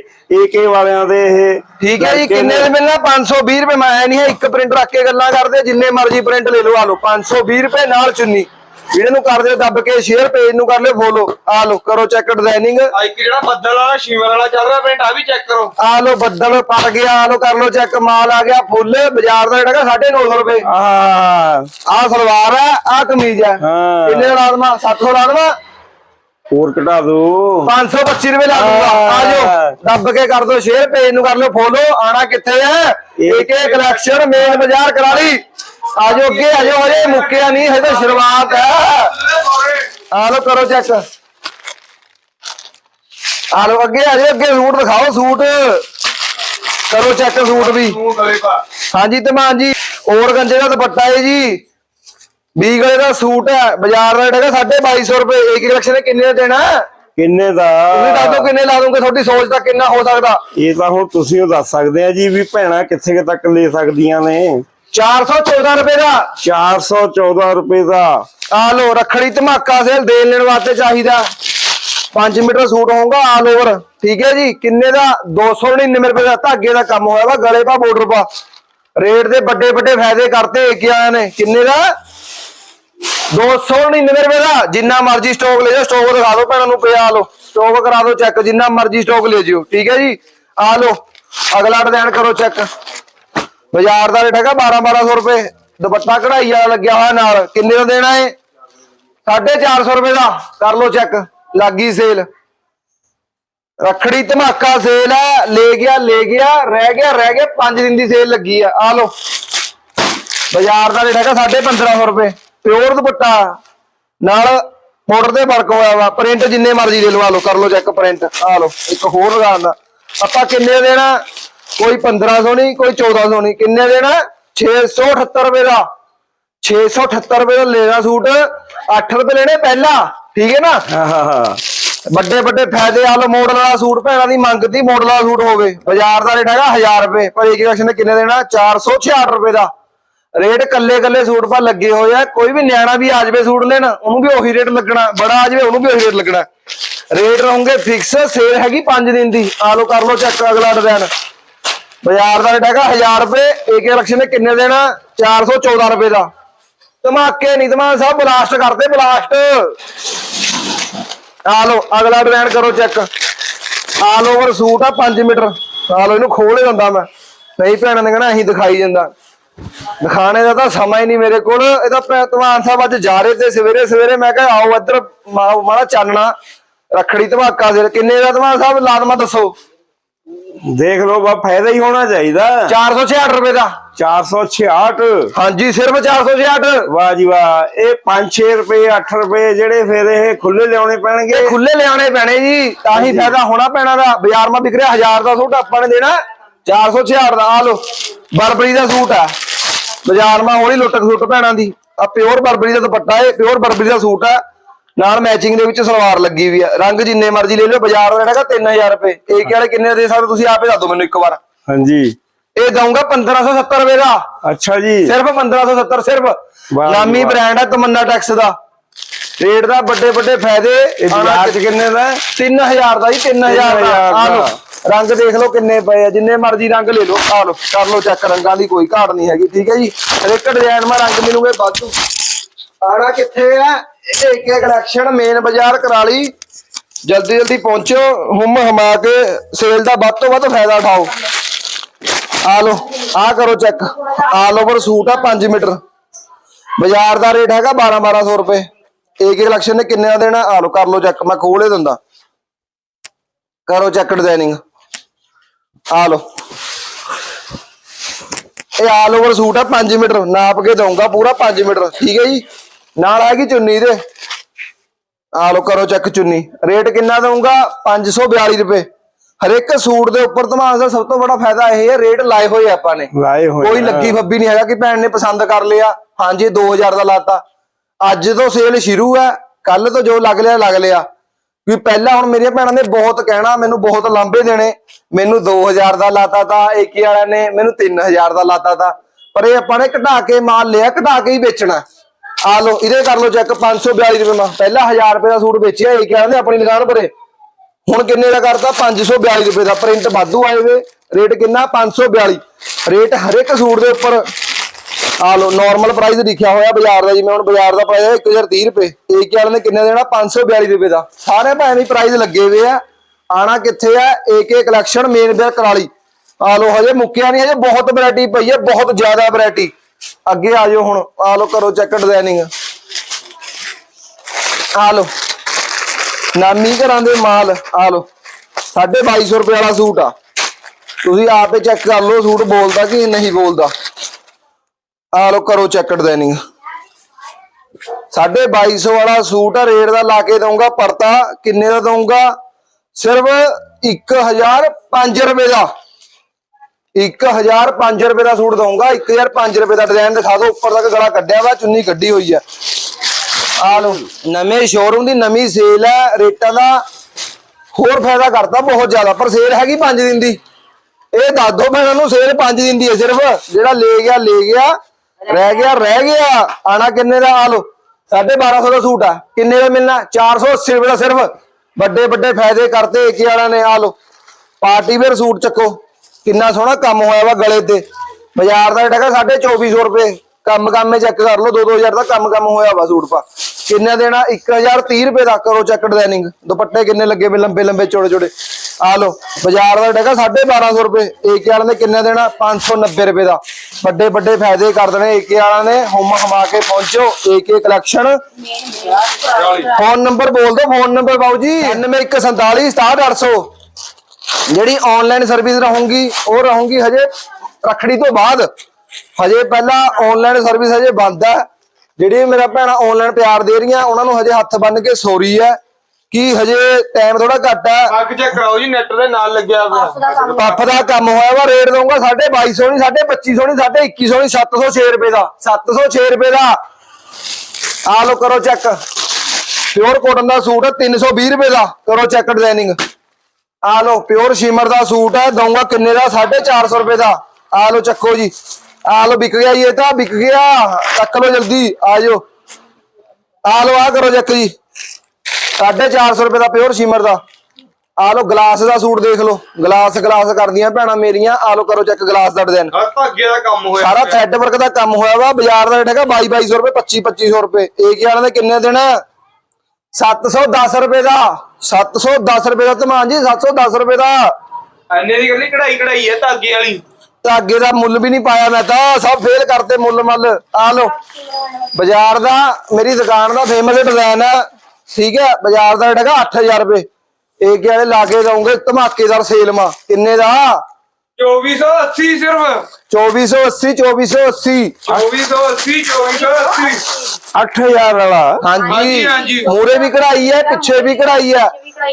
ਏਕੇ ਵਾਲਿਆਂ ਦੇ ਇਹ। ਠੀਕ ਹੈ ਜੀ ਕਿੰਨੇ। ਦੇ ਮਿਲਣਾ? 520 ਰੁਪਏ। ਮੈਂ ਨਹੀਂ ਹੈ ਇੱਕ ਪ੍ਰਿੰਟ ਰੱਖ ਕੇ ਗੱਲਾਂ ਕਰਦੇ ਜਿੰਨੇ ਮਰਜ਼ੀ ਪ੍ਰਿੰਟ ਲੈ ਲਓ ਆ ਲਓ। 520 ਰੁਪਏ ਨਾਲ ਚੁੰਨੀ। ਵੀਡੀਓ ਨੂੰ ਕਰ ਦਿਓ ਦੱਬ ਕੇ ਸ਼ੇਅਰ ਪੇਜ ਨੂੰ ਕਰ ਲਿਓ ਫੋਲੋ ਆ ਲਓ ਕਰੋ ਚੈੱਕ ਡਿਜ਼ਾਈਨਿੰਗ ਆ ਇੱਕ ਜਿਹੜਾ ਬੱਦਲ ਵਾਲਾ ਸ਼ਿਮਰ ਵਾਲਾ ਚੱਲ ਰਿਹਾ ਪ੍ਰਿੰਟ ਆ ਵੀ ਚੈੱਕ ਕਰੋ। ਆ ਲਓ ਬੱਦਲ ਪਰ ਗਿਆ ਆ ਲਓ ਕਰ ਲਓ ਚੈੱਕ ਮਾਲ ਆ ਗਿਆ ਫੁੱਲ ਬਾਜ਼ਾਰ ਦਾ ਜਿਹੜਾ 950 ਰੁਪਏ। ਆਹ ਆ ਸਲਵਾਰ ਹੈ ਆ ਕਮੀਜ਼ ਹਾਂ। ਕਿੰਨੇ ਦਾ ਲਾਦਮਾ? 700 ਲਾਦਮਾ? ਹੋਰ ਘਟਾ ਦੋ। 525 ਰੁਪਏ ਲਾ ਦੂੰਗਾ। ਆ ਜਾਓ ਦੱਬ ਕੇ ਕਰ ਦਿਓ ਸ਼ੇਅਰ ਪੇਜ ਨੂੰ ਕਰ ਲਿਓ ਫੋਲੋ ਆਣਾ ਕਿੱਥੇ ਹੈ? ਏਕ ਕਲੈਕਸ਼ਨ ਮੇਨ ਬਾਜ਼ਾਰ ਕਰਾ ਲਈ ਆ ਜਾਓ ਅੱਗੇ ਆ ਜਾਓ ਹਜੇ ਮੁੱਕਿਆ ਨਹੀਂ ਹਜੇ ਤਾਂ ਸ਼ੁਰੂਆਤ ਹੈ। ਆ ਲਓ ਕਰੋ ਚੈੱਕ ਆ ਲਓ ਅੱਗੇ ਆ ਜਾਓ ਅੱਗੇ ਸੂਟ ਦਿਖਾਓ ਸੂਟ। ਕਰੋ ਚੈੱਕ ਸੂਟ ਵੀ। ਹਾਂਜੀ ਧਮਾਨ ਜੀ ਔਰ ਗੰਜੇ ਦਾ ਦੁਪੱਟਾ ਹੈ ਜੀ। 20 ਗਲੇ ਦਾ ਸੂਟ ਹੈ ਬਾਜ਼ਾਰ ਦਾ ਰੇਟ ਹੈਗਾ 2250 ਰੁਪਏ। ਇੱਕ ਕਲੈਕਸ਼ਨ ਨੇ ਕਿੰਨੇ ਦਾ ਦੇਣਾ? ਕਿੰਨੇ ਦਾ? ਤੁਸੀਂ ਦੱਸ ਦਿਓ ਕਿੰਨੇ ਲਾ ਦੋਗੇ? ਤੁਹਾਡੀ ਸੋਚ ਦਾ ਕਿੰਨਾ ਹੋ ਸਕਦਾ? ਇਹ ਤਾਂ ਹੁਣ ਤੁਸੀਂ ਉਹ ਦੱਸ ਸਕਦੇ ਆ ਜੀ ਵੀ ਭੈਣਾਂ ਕਿੱਥੇ ਤੱਕ ਲੈ ਸਕਦੀਆਂ ਨੇ। 414 ਰੁਪਏ ਦਾ। 414 ਰੁਪਏ ਦਾ। ਆ ਲੋ ਰੱਖੜੀ ਧਮਾਕਾ ਸੇਲ ਦੇਣ ਲੈਣ ਵਾਸਤੇ ਚਾਹੀਦਾ। 5 ਮੀਟਰ ਸੂਟ ਹੋਊਗਾ ਆਲ ਓਵਰ ਠੀਕ ਹੈ ਜੀ? ਕਿੰਨੇ ਦਾ? 299 ਰੁਪਏ ਦਾ ਧਾਗੇ ਦਾ ਕੰਮ ਹੋਇਆ ਵਾ ਗਲੇ ਪਾ ਬਾਰਡਰ ਪਾ। ਰੇਟ ਦੇ ਵੱਡੇ ਵੱਡੇ ਫਾਇਦੇ ਕਰਤੇ ਆਇਆ ਨੇ। ਕਿੰਨੇ ਦਾ? 299 ਰੁਪਏ ਦਾ। ਜਿੰਨਾ ਮਰਜ਼ੀ ਸਟਾਕ ਲੈ ਜਾਓ ਸਟਾਕ ਦਿਖਾ ਦਿਓ ਭੈਣਾਂ ਨੂੰ ਪਿਆ ਲਓ। ਸਟਾਕ ਕਰਾ ਦਿਓ ਚੈੱਕ ਜਿੰਨਾ ਮਰਜ਼ੀ ਸਟਾਕ ਲੈ ਜਿਓ। ਠੀਕ ਹੈ ਜੀ? ਆ ਲਓ ਅਗਲਾ ਡਿਜ਼ਾਈਨ ਕਰੋ ਚੈੱਕ ਬਾਜ਼ਾਰ ਦਾ ਰੇਟ ਹੈਗਾ 12 1200 ਰੁਪਏ। ਦੁਪੱਟਾ ਕਢਾਈ ਵਾਲਾ ਲੱਗਿਆ ਹੋਇਆ ਨਾਲ। ਕਿੰਨੇ ਦਾ ਦੇਣਾ ਏ 450 ਰੁਪਏ ਦਾ। ਕਰ ਲਓ ਚੈੱਕ ਲੱਗੀ ਸੇਲ ਰੱਖੜੀ ਧਮਾਕਾ ਸੇਲ ਹੈ। ਲੈ ਗਿਆ ਲੈ ਗਿਆ, ਰਹਿ ਗਿਆ ਰਹਿ ਗਿਆ। 5 ਦਿਨ ਦੀ ਸੇਲ ਲੱਗੀ ਆ। ਆ ਲਓ। ਬਾਜ਼ਾਰ ਦਾ ਰੇਟ ਹੈਗਾ 1550 ਰੁਪਏ। ਪਿਓਰ ਦੁਪੱਟਾ। ਨਾਲ ਮੋਟਰ ਤੇ ਫ਼ਰਕ ਹੋਇਆ ਵਾ। ਪ੍ਰਿੰਟ ਜਿੰਨੇ ਮਰਜ਼ੀ ਦੇ ਲਵਾ ਲਓ। ਕਰ ਲਓ ਚੈੱਕ ਪ੍ਰਿੰਟ ਆ ਲਓ। ਇੱਕ ਹੋਰ ਲਗਾਉਣ ਦਾ ਆਪਾਂ ਕਿੰਨੇ ਦੇਣਾ? ਕੋਈ 1500 ਨਹੀਂ ਕੋਈ 1400 ਨਹੀਂ। ਕਿੰਨੇ ਦਾ ਦੇਣਾ 678 ਰੁਪਏ ਦਾ। 678 ਰੁਪਏ ਦਾ ਲੈਣਾ ਸੂਟ। 8 ਰੁਪਏ ਲੈਣੇ ਪਹਿਲਾਂ ਠੀਕ ਹੈ ਨਾ? ਹਾਂ ਹਾਂ ਹਾਂ। ਵੱਡੇ ਵੱਡੇ ਫਾਇਦੇ ਆ ਲੋ ਮਾਡਲ ਵਾਲਾ ਸੂਟ ਭੈਣਾਂ ਦੀ ਮੰਗਦੀ ਮਾਡਲ ਵਾਲਾ ਸੂਟ ਹੋਵੇ। ਬਾਜ਼ਾਰ ਦਾ ਰੇਟ ਹੈਗਾ 1000 ਰੁਪਏ। ਪਰ ਇੱਕ ਕਲੈਕਸ਼ਨ ਨੇ ਕਿੰਨੇ ਦੇਣਾ? 466 ਰੁਪਏ ਦਾ। ਰੇਟ ਕੱਲੇ ਕੱਲੇ ਸੂਟ ਪਾ ਲੱਗੇ ਹੋਏ ਆ। ਕੋਈ ਵੀ ਨਿਆਣਾ ਵੀ ਆ ਜਾਵੇ ਸੂਟ ਲੈਣ ਉਹਨੂੰ ਵੀ ਉਹੀ ਰੇਟ ਲੱਗਣਾ। ਬੜਾ ਆ ਜਾਵੇ ਉਹਨੂੰ ਵੀ ਉਹੀ ਰੇਟ ਲੱਗਣਾ। ਰੇਟ ਰਹੂਗੇ ਫਿਕਸ ਸੇਲ ਹੈਗੀ 5 ਦਿਨ ਦੀ। ਆ ਲੋ ਕਰ ਲੋ ਚੈੱਕ ਅਗਲਾ ਡਿਜ਼ਾਈਨ ਬਾਜ਼ਾਰ ਦਾ ਰੇਟ ਹੈਗਾ 1000 ਰੁਪਏ ਏਕੇ ਕਲੈਕਸ਼ਨ ਨੇ ਕਿੰਨੇ ਦੇਣਾ 414 ਰੁਪਏ ਦਾ। ਧਮਾਕੇ ਨਹੀਂ ਧਮਾਨ ਸਾਹਿਬ ਬਲਾਸਟ ਕਰਦੇ, ਬਲਾਸਟ। ਆ ਲਓ, ਅਗਲਾ ਡਿਜ਼ਾਈਨ ਕਰੋ ਚੈੱਕ। ਆਲ ਓਵਰ ਸੂਟ ਆ 5 ਮੀਟਰ। ਆ ਲਓ, ਇਹਨੂੰ ਖੋਲ ਹੀ ਦਿੰਦਾ ਮੈਂ। ਨਹੀਂ ਭੈਣਾਂ ਨੇ ਕਹਣਾ ਅਸੀਂ ਦਿਖਾਈ ਜਾਂਦਾ। ਦਿਖਾਣੇ ਦਾ ਤਾਂ ਸਮਾਂ ਹੀ ਨਹੀਂ ਮੇਰੇ ਕੋਲ। ਇਹ ਤਾਂ ਧਵਾਨ ਸਾਹਿਬ ਅੱਜ ਜਾ ਰਹੇ ਤੇ ਸਵੇਰੇ ਸਵੇਰੇ ਮੈਂ ਕਿਹਾ, ਆਓ ਇੱਧਰ, ਮਾ- ਮਾੜਾ ਚਾਨਣਾ। ਰੱਖੜੀ ਧਮਾਕਾ ਸਿਰ। ਕਿੰਨੇ ਦਾ ਧਮਾਨ ਸਾਹਿਬ? ਲਾਜ਼ਮਾ ਦੱਸੋ। ਦੇਖ ਲਓ ਬਾ ਫਾਇਦਾ ਹੀ ਹੋਣਾ ਚਾਹੀਦਾ। 466 ਰੁਪਏ ਦਾ। 466 ਹਾਂਜੀ ਸਿਰਫ 466 ਵਾਹ ਜੀ ਵਾਹ ਇਹ 5-6 ਰੁਪਏ 8 ਰੁਪਏ ਜਿਹੜੇ ਫਿਰ ਇਹ ਖੁੱਲੇ ਲਿਆਉਣੇ ਪੈਣਗੇ। ਇਹ ਖੁੱਲੇ ਲਿਆਉਣੇ ਪੈਣੇ ਜੀ ਤਾਂ ਹੀ ਫਾਇਦਾ ਹੋਣਾ ਪੈਣਾ ਦਾ। ਬਾਜ਼ਾਰ ਮਾ ਵਿਕ ਰਿਹਾ 1000 ਦਾ ਸੂਟ ਆਪਾਂ ਨੇ ਦੇਣਾ 466 ਦਾ। ਆ ਲੋ ਬਰਬਰੀ ਦਾ ਸੂਟ ਆ। ਬਾਜ਼ਾਰ ਮਾ ਹੌਲੀ ਲੁੱਟ ਸੂਟ ਭੈਣਾਂ ਦੀ। ਆ ਪਿਓਰ ਬਰਬਰੀ ਦਾ ਦੁਪੱਟਾ ਹੈ ਪਿਓਰ ਬਰਬਰੀ ਦਾ ਸੂਟ ਆ। ਨਾਲ ਮੈਚਿੰਗ ਦੇ ਵਿੱਚ ਸਲਵਾਰ ਲੱਗੀ ਵੀ ਆ। ਰੰਗ ਜਿੰਨੇ ਮਰਜ਼ੀ ਲੈ ਲਿਓ ਬਾਜ਼ਾਰ ਦਾ ਹੈਗਾ 3000 ਰੁਪਏ। ਏਕੇ ਵਾਲੇ ਕਿੰਨੇ ਦੇ ਸਕਦੇ? ਤੁਸੀਂ ਆਪੇ ਦੱਸ ਦਿਓ ਮੈਨੂੰ ਇੱਕ ਵਾਰ। ਹਾਂਜੀ। ਇਹ ਦਊਂਗਾ 1570 ਰੁਪਏ ਦਾ। ਅੱਛਾ ਜੀ। ਸਿਰਫ 1570 ਸਿਰਫ ਨਾਮੀ। ਬ੍ਰਾਂਡ ਹੈ ਤਮੰਨਾ ਟੈਕਸ ਦਾ। ਰੇਟ ਦਾ ਵੱਡੇ ਵੱਡੇ ਫਾਇਦੇ ਇਹ 'ਚ ਕਿੰਨੇ ਦਾ ਹੈ? 3000 ਦਾ ਜੀ 3000 ਦਾ। ਆ ਲਓ। ਰੰਗ ਦੇਖ ਲਓ ਕਿੰਨੇ ਪਏ ਆ। ਜਿੰਨੇ ਮਰਜ਼ੀ ਰੰਗ ਲੈ ਲਓ ਆ ਲਓ। ਕਰ ਲਓ ਚੈੱਕ ਰੰਗਾਂ ਦੀ ਕੋਈ ਘਾਟ ਨਹੀਂ ਹੈਗੀ। ਠੀਕ ਹੈ ਜੀ? ਹਰ ਇੱਕ ਡਿਜ਼ਾਈਨ ਮਾ ਰੰਗ ਮਿਲੂਗੇ ਵਾਧੂ। ਆਣਾ ਕਿੱਥੇ ਆ? ਇੱਕ ਇੱਕ ਕਲੈਕਸ਼ਨ ਮੇਨ ਬਾਜ਼ਾਰ ਕਰਾਲੀ ਜਲਦੀ ਜਲਦੀ ਪਹੁੰਚੋ। ਹੁਮ ਹਮਾ ਕੇ ਸੇਲ ਦਾ ਵੱਧ ਤੋਂ ਵੱਧ ਫਾਇਦਾ ਉਠਾਓ। ਆ ਲਓ, ਆ ਕਰੋ ਚੈੱਕ ਆਲ ਓਵਰ ਸੂਟ ਆ 5 ਮੀਟਰ। ਬਾਜ਼ਾਰ ਦਾ ਰੇਟ ਹੈਗਾ 12 1200 ਰੁਪਏ। ਏਕੇ ਕਲੈਕਸ਼ਨ ਨੇ ਕਿੰਨੇ ਦਾ ਦੇਣਾ? ਆ ਲਓ, ਕਰ ਲੋ ਚੈੱਕ ਮੈਂ ਖੋਲੇ ਦਿੰਦਾ। ਕਰੋ ਚੈੱਕ ਡਿਜ਼ਾਈਨਿੰਗ ਆ ਲਓ। ਇਹ ਆਲ ਓਵਰ ਸੂਟ ਆ 5 ਮੀਟਰ। ਨਾਪ ਕੇ ਦਊਂਗਾ ਪੂਰਾ 5 ਮੀਟਰ। ਠੀਕ ਹੈ ਜੀ? ਨਾਲ ਹੈਗੀ ਚੁੰਨੀ ਦੇ। ਆ ਲਓ ਕਰੋ ਚੈੱਕ ਚੁੰਨੀ। ਰੇਟ ਕਿੰਨਾ ਦਊਂਗਾ? 542 ਰੁਪਏ। ਹਰ ਇੱਕ ਸੂਟ ਦੇ ਉੱਪਰ ਧਮਾਨ ਦਾ ਸਭ ਤੋਂ ਬੜਾ ਫਾਇਦਾ ਇਹ ਹੈ ਰੇਟ ਲਾਏ ਹੋਏ ਆਪਾਂ ਨੇ। ਲਾਏ ਹੋਏ ਕੋਈ ਆ। ਲੱਗੀ ਫੱਬੀ ਨਹੀਂ ਹੈਗਾ ਕਿ ਭੈਣ ਨੇ ਪਸੰਦ ਕਰ ਲਿਆ। ਹਾਂਜੀ 2000 ਦਾ ਲਾਤਾ। ਅੱਜ ਤੋਂ ਸੇਲ ਸ਼ੁਰੂ ਹੈ। ਕੱਲ ਤੋਂ ਜੋ ਲੱਗ ਲਿਆ ਲੱਗ ਲਿਆ ਵੀ ਪਹਿਲਾਂ ਹੁਣ ਮੇਰੀਆਂ ਭੈਣਾਂ ਨੇ ਬਹੁਤ ਕਹਿਣਾ ਮੈਨੂੰ ਬਹੁਤ ਲਾਂਬੇ ਦੇਣੇ। ਮੈਨੂੰ 2000 ਦਾ ਲਾਤਾ ਤਾਂ ਏਕੇ ਵਾਲਿਆਂ ਨੇ ਮੈਨੂੰ 3000 ਦਾ ਲਾਤਾ ਤਾਂ। ਪਰ ਇਹ ਆਪਾਂ ਨੇ ਘਟਾ ਕੇ ਮਾਲ ਲਿਆ ਘਟਾ ਕੇ ਹੀ ਵੇਚਣਾ। ਆ ਲਓ, ਇਹਦੇ ਕਰ ਲਓ ਚੈੱਕ 542 ਰੁਪਏ ਮਾ ਪਹਿਲਾਂ 1000 ਰੁਪਏ ਦਾ ਸੂਟ ਵੇਚਿਆ ਏਕੇ ਵਾਲਿਆਂ ਨੇ ਆਪਣੀ ਦੁਕਾਨ ਪਰੇ ਹੁਣ ਕਿੰਨੇ ਦਾ ਕਰਤਾ? 542 ਰੁਪਏ ਦਾ। ਪ੍ਰਿੰਟ ਵਾਧੂ ਆਏ ਵੇ। ਰੇਟ ਕਿੰਨਾ? 542 ਰੇਟ ਹਰ ਸੂਟ ਦੇ ਉੱਪਰ। ਆ ਲੋ ਨਾਰਮਲ ਪ੍ਰਾਈਸ ਲਿਖਿਆ ਹੋਇਆ ਬਾਜ਼ਾਰ ਦਾ ਜਿਵੇਂ ਹੁਣ ਬਾਜ਼ਾਰ ਦਾ ਪ੍ਰਾਈਸ ਹੈ 1030 ਰੁਪਏ। ਏਕੇ ਵਾਲੇ ਨੇ ਕਿੰਨੇ ਦੇਣਾ? 542 ਰੁਪਏ ਦਾ। ਸਾਰੇ ਭਾਵੇਂ ਦੀ ਪ੍ਰਾਈਸ ਲੱਗੇ ਹੋਏ ਆ। ਆਣਾ ਕਿੱਥੇ ਆ? ਏਕੇ ਕਲੈਕਸ਼ਨ ਮੇਨ ਬੇਰ ਕਰਾਲੀ। ਆ ਲੋ ਹਜੇ ਮੁੱਕਿਆ ਨਹੀਂ, ਹਜੇ ਬਹੁਤ ਵੈਰਾਈਟੀ ਪਈ ਹੈ ਬਹੁਤ ਜ਼ਿਆਦਾ ਵੈਰਾਈਟੀ ਅੱਗੇ ਆ ਜਾਓ ਹੁਣ, ਆ ਲੋ ਕਰੋ ਚੈੱਕ ਡਿਜ਼ਾਈਨਿੰਗ ਆ ਲੋ ਨਾਮੀ ਘਰਾਂ ਦੇ ਮਾਲ, ਆ ਲੋ 2250 ਰੁਪਏ ਵਾਲਾ ਸੂਟ ਆ। ਤੁਸੀਂ ਆਪੇ ਚੈੱਕ ਕਰ ਲਓ ਸੂਟ ਬੋਲਦਾ ਕਿ ਨਹੀਂ ਬੋਲਦਾ। ਆ ਲੋ ਕਰੋ ਚੈੱਕ ਡਿਜ਼ਾਈਨਿੰਗ 2250 ਵਾਲਾ ਸੂਟ ਆ, ਰੇਟ ਦਾ ਲਾ ਕੇ ਦਊਂਗਾ ਪਰਤਾ ਕਿੰਨੇ ਦਾ ਦਊਂਗਾ? ਸਿਰਫ 1005 ਰੁਪਏ ਦਾ। 1005 ਰੁਪਏ ਦਾ ਸੂਟ ਦਊਂਗਾ 1005 ਰੁਪਏ ਦਾ ਡਿਜ਼ਾਈਨ ਦਿਖਾ ਦਿਓ, ਉੱਪਰ ਤੱਕ ਗਲਾ ਕੱਢਿਆ ਵਾ, ਚੁੰਨੀ ਕੱਢੀ ਹੋਈ ਆ। ਆ ਲੋ ਨਵੇਂ ਸ਼ੋਰੂਮ ਦੀ ਨਵੀਂ ਸੇਲ ਹੈ ਰੇਟਾਂ ਦਾ ਹੋਰ ਫਾਇਦਾ ਕਰਤਾ ਬਹੁਤ ਜ਼ਿਆਦਾ, ਪਰ ਸੇਲ ਹੈਗੀ 5 ਦਿਨ ਦੀ। ਇਹ ਦੱਸ ਦੋ ਭੈਣਾਂ ਨੂੰ ਸੇਲ 5 ਦਿਨ ਦੀ ਹੈ ਸਿਰਫ, ਜਿਹੜਾ ਲੈ ਗਿਆ ਲੈ ਗਿਆ, ਰਹਿ ਗਿਆ ਰਹਿ ਗਿਆ, ਆਣਾ ਕਿੰਨੇ ਦਾ, ਆ ਲੋ 1250 ਦਾ ਸੂਟ ਆ। ਕਿੰਨੇ ਦਾ ਮਿਲਣਾ? 480 ਰੁਪਏ ਦਾ ਸਿਰਫ। ਵੱਡੇ ਵੱਡੇ ਫਾਇਦੇ ਕਰਤੇ ਏਕੇ ਵਾਲਿਆਂ ਨੇ, ਆ ਲਓ। ਪਾਰਟੀ ਵੇਅਰ ਸੂਟ ਚੱਕੋ। ਕਿੰਨਾ ਸੋਹਣਾ ਕੰਮ ਹੋਇਆ ਵਾ ਗਲੇ ਤੇ। ਬਾਜ਼ਾਰ ਦਾ ਰੇਟ ਹੈਗਾ 2400 ਰੁਪਏ। ਕੰਮ ਕੰਮ ਚੈੱਕ ਕਰ ਲਓ 2-2000 ਦਾ ਕੰਮ ਕੰਮ ਹੋਇਆ ਵਾ ਸੂਟ ਪਾ। ਕਿੰਨੇ ਦੇਣਾ? 1030 ਰੁਪਏ ਦਾ ਕਰੋ ਚੈੱਕ ਡਿਜ਼ਾਈਨਿੰਗ ਦੁਪੱਟੇ ਕਿੰਨੇ ਲੱਗੇ ਵੇ? ਲੰਬੇ ਲੰਬੇ ਚੌੜੇ ਚੌੜੇ। ਆ ਲੋ ਬਾਜ਼ਾਰ ਦਾ ਹੈਗਾ 1250 ਰੁਪਏ। ਏਕੇ ਵਾਲਿਆਂ ਨੇ ਕਿੰਨੇ ਦੇਣਾ? 590 ਰੁਪਏ ਦਾ। ਵੱਡੇ ਵੱਡੇ ਫਾਇਦੇ ਕਰ ਦੇਣੇ। ਏਕੇ ਵਾਲਿਆਂ ਨੇ ਹੁਮ ਹਮਾ ਕੇ ਪਹੁੰਚੋ। ਏਕੇ ਕਲੈਕਸ਼ਨ ਫੋਨ ਨੰਬਰ ਬੋਲ ਦਿਓ ਫੋਨ ਨੰਬਰ ਬਾਊ ਜੀ। 9147 67800 ਜਿਹੜੀ ਆਨਲਾਈਨ ਸਰਵਿਸ ਰਹੂਗੀ ਉਹ ਰਹੂਗੀ ਹਜੇ ਰੱਖੜੀ ਤੋਂ ਬਾਅਦ। ਹਜੇ ਪਹਿਲਾਂ ਆਨਲਾਈਨ ਸਰਵਿਸ ਹਜੇ ਬੰਦ ਹੈ। ਜਿਹੜੀ ਮੇਰਾ ਭੈਣਾ ਆਨਲਾਈਨ ਪਿਆਰ ਦੇ ਰਹੀਆਂ ਉਹਨਾਂ ਨੂੰ ਹਜੇ ਹੱਥ ਬੰਨ ਕੇ ਸੌਰੀ ਹੈ ਕਿ ਹਜੇ ਟਾਈਮ ਥੋੜਾ ਘੱਟ ਹੈ। ਅੱਗ ਚੈੱਕ ਕਰਾਓ ਜੀ ਨੈਟ ਦੇ ਨਾਲ ਲੱਗਿਆ ਹੋਇਆ। ਪੱਫ ਦਾ ਕੰਮ ਹੋਇਆ ਵਾ ਰੇਟ ਦਊਂਗਾ 2250 ਨਹੀਂ 2500 ਨਹੀਂ 2100 ਨਹੀਂ 706 ਰੁਪਏ ਦਾ 706 ਰੁਪਏ ਦਾ। ਆ ਲੋ ਕਰੋ ਚੈੱਕ ਪਿਓਰ ਕੋਟਨ ਦਾ ਸੂਟ ਹੈ 320 ਰੁਪਏ ਦਾ। ਕਰੋ ਚੈੱਕ ਡਿਜ਼ਾਈਨਿੰਗ ਆ ਲੋ ਪਿਓਰ ਸ਼ਿਮਰ ਦਾ ਸੂਟ ਹੈ ਦਊਂਗਾ ਕਿੰਨੇ ਦਾ? 450 ਰੁਪਏ ਦਾ। ਆ ਲੋ ਚੱਕੋ ਜੀ। ਆ ਲੋ ਵਿਕ ਗਿਆ ਜੀ ਇਹ ਤਾਂ ਵਿਕ ਗਿਆ। ਚੱਕ ਲੋ ਜਲਦੀ ਆ ਜਾਓ। ਆ ਲੋ ਆ ਕਰੋ ਚੈੱਕ ਜੀ। 450 ਰੁਪਏ ਦਾ ਪਿਓਰ ਸ਼ਿਮਰ ਦਾ। ਆ ਲੋ ਗਲਾਸ ਦਾ ਸੂਟ ਦੇਖ ਲਓ। ਗਲਾਸ ਗਲਾਸ ਕਰਦੀਆਂ ਭੈਣਾਂ ਮੇਰੀਆਂ। ਆ ਲੋ ਕਰੋ ਚੈੱਕ ਗਲਾਸ ਦਾ ਡਿਜ਼ਾਈਨ ਹਰ ਧਾਗੇ ਦਾ ਕੰਮ ਹੋਇਆ ਸਾਰਾ ਥ੍ਰੈਡ ਵਰਕ ਦਾ ਕੰਮ ਹੋਇਆ ਵਾ। ਬਾਜ਼ਾਰ ਦਾ ਰੇਟ ਹੈਗਾ 22 2200 ਰੁਪਏ 25 2500 ਰੁਪਏ। ਏਕ ਵਾਲਿਆਂ ਦੇ ਕਿੰਨੇ ਦੇਣਾ 710 ਰੁਪਏ ਦਾ। 710 ਰੁਪਏ ਦਾ ਧਮਾਨ ਜੀ 710 ਰੁਪਏ ਦਾ। ਐਨੇ ਦੀ ਗੱਲੀ ਕਢਾਈ ਕਢਾਈ ਹੈ ਧਾਗੇ ਵਾਲੀ। ਧਾਗੇ ਦਾ ਮੁੱਲ ਵੀ ਨਹੀਂ ਪਾਇਆ ਮੈਂ ਤਾਂ ਸਭ ਫੇਲ ਕਰਤੇ ਮੁੱਲ ਮੱਲ। ਆ ਲੋ ਬਾਜ਼ਾਰ ਦਾ ਮੇਰੀ ਦੁਕਾਨ ਦਾ ਫੇਮਸ ਡਿਜ਼ਾਈਨ ਹੈ। ਠੀਕ ਹੈ ਬਾਜ਼ਾਰ ਦਾ ਹੈਗਾ 8000 ਰੁਪਏ। ਏਕ ਵਾਲੇ ਲਾ ਕੇ ਦਊਂਗੇ ਧਮਾਕੇਦਾਰ ਸੇਲ ਮਾ ਕਿੰਨੇ ਦਾ? 2480 ਸਿਰਫ 2480 2480 2480 2480 8000 ਵਾਲਾ ਹਾਂਜੀ ਹਾਂਜੀ। ਮੂਰੇ ਵੀ ਕਢਾਈ ਹੈ ਪਿੱਛੇ ਵੀ ਕਢਾਈ ਹੈ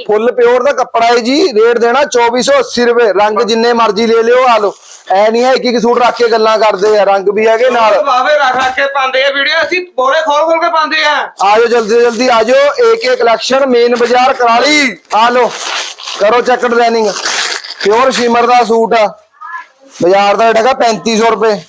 ਫੁੱਲ ਪਿਓਰ ਦਾ ਕੱਪੜਾ ਹੈ ਜੀ ਰੇਟ ਦੇਣਾ 2480 ਰੁਪਏ ਰੰਗ ਜਿੰਨੇ ਮਰਜ਼ੀ ਲੈ ਲਿਓ ਆ ਲਓ ਐ ਨਹੀਂ ਹੈ ਇੱਕ ਇੱਕ ਸੂਟ ਰੱਖ ਕੇ ਗੱਲਾਂ ਕਰਦੇ ਆ ਰੰਗ ਵੀ ਹੈਗੇ ਨਾਲ ਬਾਵੇ ਰੱਖ ਰੱਖ ਕੇ ਪਾਉਂਦੇ ਆ ਵੀਡੀਓ ਅਸੀਂ ਬੋਲੇ ਖੋਲ ਖੋਲ ਕੇ ਪਾਉਂਦੇ ਆ ਆਜੋ ਜਲਦੀ ਜਲਦੀ ਆਜੋ ਏਕੇ ਕਲੈਕਸ਼ਨ ਮੇਨ ਬਾਜ਼ਾਰ ਕਰਾਲੀ ਆ ਲਓ ਕਰੋ ਚੈੱਕ ਡਿਜ਼ਾਈਨਿੰਗ ਪਿਓਰ ਸ਼ਿਮਰ ਦਾ ਸੂਟ ਆ। ਬਾਜ਼ਾਰ ਦਾ ਹੈਗਾ 3500 ਰੁਪਏ।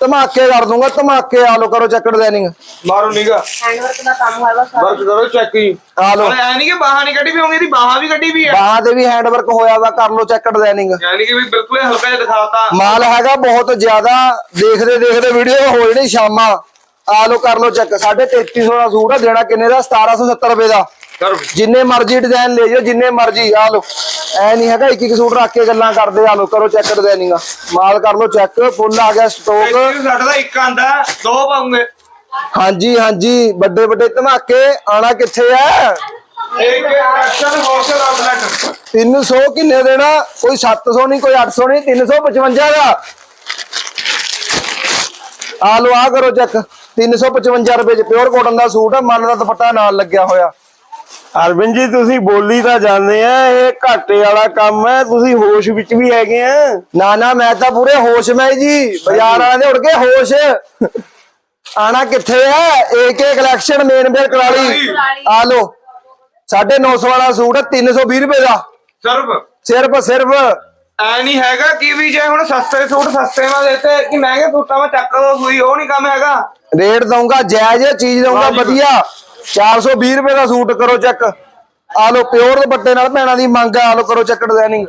ਧਮਾਕੇ ਕਰ ਦੂੰਗਾ ਧਮਾਕੇ ਆ ਕਰੋ ਚੈੱਕ ਡਿਜ਼ਾਈਨਿੰਗ ਮਾਰੋ ਨਿਗਾ ਹੈਂਡਵਰਕ ਦਾ ਕੰਮ ਹੋਇਆ ਵਾ ਸਾਰਾ। ਵਰਕ ਕਰੋ ਚੈੱਕ ਜੀ ਆ ਐ ਨਹੀਂ ਕਿ ਬਾਹਾਂ ਨਹੀਂ ਕੱਢੀ ਵੀ ਹੋਣੀ ਇਹਦੀ ਬਾਹਾਂ ਵੀ ਕੱਢੀ ਵੀ ਹੈ ਬਾਹਾਂ ਤੇ ਵੀ ਹੈਂਡ ਵਰਕ ਹੋਇਆ ਵਾ ਕਰ ਲਓ ਚੈੱਕ ਡਿਜ਼ਾਈਨਿੰਗ ਯਾਨੀ ਕਿ ਵੀ ਬਿਲਕੁਲ ਹੀ ਹਲਕਾ ਜਿਹਾ ਦਿਖਾਤਾ। ਮਾਲ ਹੈਗਾ ਬਹੁਤ ਜ਼ਿਆਦਾ ਦੇਖਦੇ ਦੇਖਦੇ ਵੀਡੀਓ ਹੋ ਜਣੀ ਸ਼ਾਮਾਂ। ਆ ਲਓ ਕਰ ਲਓ ਚੈੱਕ 3350 ਦਾ ਸੂਟ ਆ ਦੇਣਾ ਕਿੰਨੇ ਦਾ? 1770 ਰੁਪਏ ਦਾ। ਜਿੰਨੇ ਮਰਜ਼ੀ ਡਿਜ਼ਾਈਨ ਲੈ ਜਾਓ ਜਿੰਨੇ ਮਰਜ਼ੀ ਆ ਲਓ। ਐ ਨਹੀਂ ਹੈਗਾ ਇੱਕ ਇੱਕ ਸੂਟ ਰੱਖ ਕੇ ਗੱਲਾਂ ਕਰਦੇ ਆ ਲਓ ਕਰੋ ਚੈੱਕ ਡਿਜ਼ਾਈਨਿੰਗ ਮਾਲ ਕਰ ਲਓ ਚੈੱਕ ਫੁੱਲ ਆ ਗਿਆ ਸਟਾਕ ਸਾਡਾ ਤਾਂ ਇੱਕ ਆਂਦਾ ਦੋ ਪਾਉਂਗੇ। ਹਾਂਜੀ ਹਾਂਜੀ ਵੱਡੇ ਵੱਡੇ ਧਮਾਕੇ ਆਣਾ ਕਿੱਥੇ ਆਊਟਲੈਟ 300 ਕਿੰਨੇ ਦੇਣਾ? ਕੋਈ 700 ਨਹੀਂ ਕੋਈ 800 ਨਹੀਂ 355 ਦਾ। ਆ ਲਓ ਆ ਕਰੋ ਚੈੱਕ 355 ਰੁਪਏ ਚ ਪਿਓਰ ਕਾਟਨ ਦਾ ਸੂਟ ਆ ਮਨ ਦਾ ਦੁਪੱਟਾ ਨਾਲ ਲੱਗਿਆ ਹੋਇਆ। ਅਰਵਿੰਦ ਜੀ ਤੁਸੀਂ ਬੋਲੀ ਤਾਂ ਜਾਂਦੇ ਆ ਇਹ ਘਾਟੇ ਵਾਲਾ ਕੰਮ ਹੈ ਤੁਸੀਂ ਹੋਸ਼ ਵਿੱਚ ਵੀ ਹੈਗੇ ਆ। ਨਾ ਨਾ ਮੈਂ ਤਾਂ ਪੂਰੇ ਹੋਸ਼ ਮੈਂ ਜੀ ਬਾਜ਼ਾਰ ਵਾਲਿਆਂ ਦੇ ਉੜ ਕੇ ਹੋਸ਼। ਆਣਾ ਕਿੱਥੇ ਐ ਏਕੇ ਕਲੈਕਸ਼ਨ ਮੇਨ ਬੇਰ ਕਰਾਲੀ ਆ ਲਓ 950 ਵਾਲਾ ਸੂਟ 320 ਰੁਪਏ ਦਾ। ਸਿਰਫ? ਸਿਰਫ ਸਿਰਫ। ਐ ਨਹੀਂ ਹੈਗਾ ਕਿ ਵੀ ਜੇ ਹੁਣ ਸਸਤੇ ਸੂਟ ਸਸਤੇ ਮਾ ਦੇਤੇ ਕਿ ਮਹਿੰਗੇ ਸੂਟਾਂ ਮਾ ਚੱਕ ਦੋ ਸੂਈ ਉਹ ਨਹੀਂ ਕੰਮ ਹੈਗਾ। ਰੇਟ ਦਊਂਗਾ ਜਾਇਜ਼ ਚੀਜ਼ ਦਊਂਗਾ। ਵਧੀਆ। 420 ਰੁਪਏ ਦਾ ਸੂਟ ਕਰੋ ਚੈੱਕ ਆ ਲੋ ਪਿਓਰ ਦੁਪੱਟੇ ਨਾਲ ਭੈਣਾਂ ਦੀ ਮੰਗ ਆ ਲੋ ਕਰੋ ਚੈੱਕ ਡਿਜ਼ਾਈਨਿੰਗ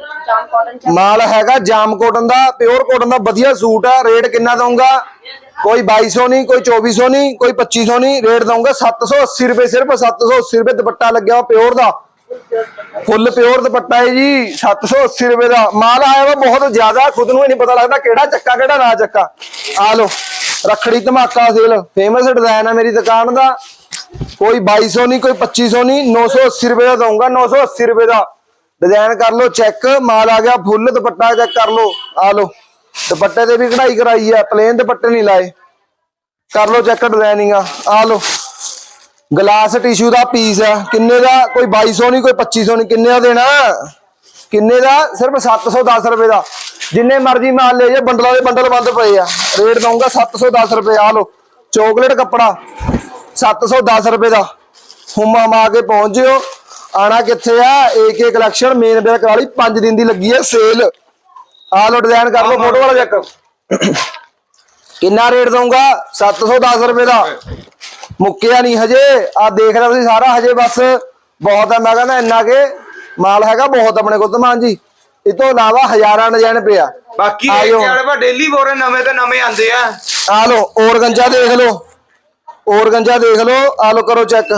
ਮਾਲ ਹੈਗਾ ਜਾਮ ਕੋਟਨ ਦਾ ਪਿਓਰ ਕੋਟਨ ਦਾ ਵਧੀਆ ਸੂਟ ਆ ਰੇਟ ਕਿੰਨਾ ਦਊਂਗਾ? ਕੋਈ 2200 ਨਹੀਂ ਕੋਈ 2400 ਨਹੀਂ ਕੋਈ 2500 ਨਹੀਂ ਰੇਟ ਦਊਂਗਾ 780 ਰੁਪਏ ਸਿਰਫ 780 ਰੁਪਏ ਦੁਪੱਟਾ ਲੱਗਿਆ ਪਿਓਰ ਦਾ। ਫੁੱਲ ਪਿਓਰ ਦੁਪੱਟਾ ਹੈ ਜੀ 780 ਰੁਪਏ ਦਾ। ਮਾਲ ਆਇਆ ਵਾ ਬਹੁਤ ਜ਼ਿਆਦਾ ਖੁਦ ਨੂੰ ਹੀ ਨਹੀਂ ਪਤਾ ਲੱਗਦਾ ਕਿਹੜਾ ਚੱਕਾ ਕਿਹੜਾ ਨਾ ਚੱਕਾ। ਆ ਲੋ ਰੱਖੜੀ ਧਮਾਕਾ ਸੇਲ ਫੇਮਸ ਡਿਜ਼ਾਈਨ ਆ ਮੇਰੀ ਦੁਕਾਨ ਦਾ। ਕੋਈ 2200 ਨਹੀਂ, ਕੋਈ 2500 ਨਹੀਂ 980 ਰੁਪਏ ਦਾ ਦਊਂਗਾ 980 ਰੁਪਏ ਦਾ। ਡਿਜ਼ਾਈਨ ਕਰ ਲਓ ਚੈੱਕ ਮਾਲ ਆ ਗਿਆ ਫੁੱਲ ਦੁਪੱਟਾ ਚੈੱਕ ਕਰ ਲਓ, ਆ ਲਓ। ਦੁਪੱਟੇ ਤੇ ਵੀ ਕਢਾਈ ਕਰਾਈ ਆ ਪਲੇਨ ਦੁਪੱਟੇ ਨਹੀਂ ਲਾਏ। ਕਰ ਲਓ ਚੈੱਕ ਡਿਜ਼ਾਈਨਿੰਗ ਆ ਆ ਲਓ। ਗਲਾਸ ਟਿਸ਼ੂ ਦਾ ਪੀਸ ਆ, ਕਿੰਨੇ ਦਾ? ਕੋਈ 2200 ਨਹੀਂ, ਕੋਈ 2500 ਨਹੀਂ, ਕਿੰਨੇ ਦਾ ਦੇਣਾ? ਕਿੰਨੇ ਦਾ? ਸਿਰਫ 710 ਰੁਪਏ ਦਾ। ਜਿੰਨੇ ਮਰਜ਼ੀ ਮਾਲ ਲੈ ਜਾ ਬੰਡਲਾਂ ਦੇ ਬੰਡਲ ਬੰਦ ਪਏ ਆ। ਰੇਟ ਦਊਂਗਾ 710 ਰੁਪਏ, ਆ ਲਓ। ਚੋਕਲੇਟ ਕੱਪੜਾ 710 ਰੁਪਏ ਦਾ ਹੁਮਾ ਮਾ ਕੇ ਪਹੁੰਚ ਜਿਓ। ਆਣਾ ਕਿੱਥੇ ਆ? ਏਕੇ ਕਲੈਕਸ਼ਨ ਮੇਨ ਬੇਰ ਕਰਾਲੀ 5 ਦਿਨ ਦੀ ਲੱਗੀ ਹੈ ਸੇਲ ਆ ਲਓ ਡਿਜ਼ਾਈਨ ਕਰ ਲਓ ਫੋਟੋ ਵਾਲਾ ਚੈੱਕ ਕਿੰਨਾ ਰੇਟ ਦਊਂਗਾ? 710 ਰੁਪਏ ਦਾ। ਮੁੱਕਿਆ ਨਹੀਂ ਹਜੇ। ਆ ਦੇਖ ਰਹੇ ਤੁਸੀਂ ਸਾਰਾ ਹਜੇ ਬਸ। ਬਹੁਤ ਹੈ ਮੈਂ ਕਹਿੰਦਾ ਇੰਨਾ ਕਿ ਮਾਲ ਹੈਗਾ ਬਹੁਤ ਆਪਣੇ ਕੋਲ। ਧਮਾਨ ਜੀ। ਇਹ ਤੋਂ ਇਲਾਵਾ ਹਜ਼ਾਰਾਂ ਡਿਜ਼ਾਈਨ ਪਿਆ। ਬਾਕੀ ਇਹ। ਜਿਹੜੇ ਡੇਲੀ ਬੋਰੇ ਨਵੇਂ ਤੇ ਨਵੇਂ ਆਉਂਦੇ ਆ। ਆ ਲੋ ਔਰਗੰਜਾ ਦੇਖ ਲਓ ਔਰਗੰਜਾ ਦੇਖ ਲਓ ਆ ਲੋ ਕਰੋ ਚੈੱਕ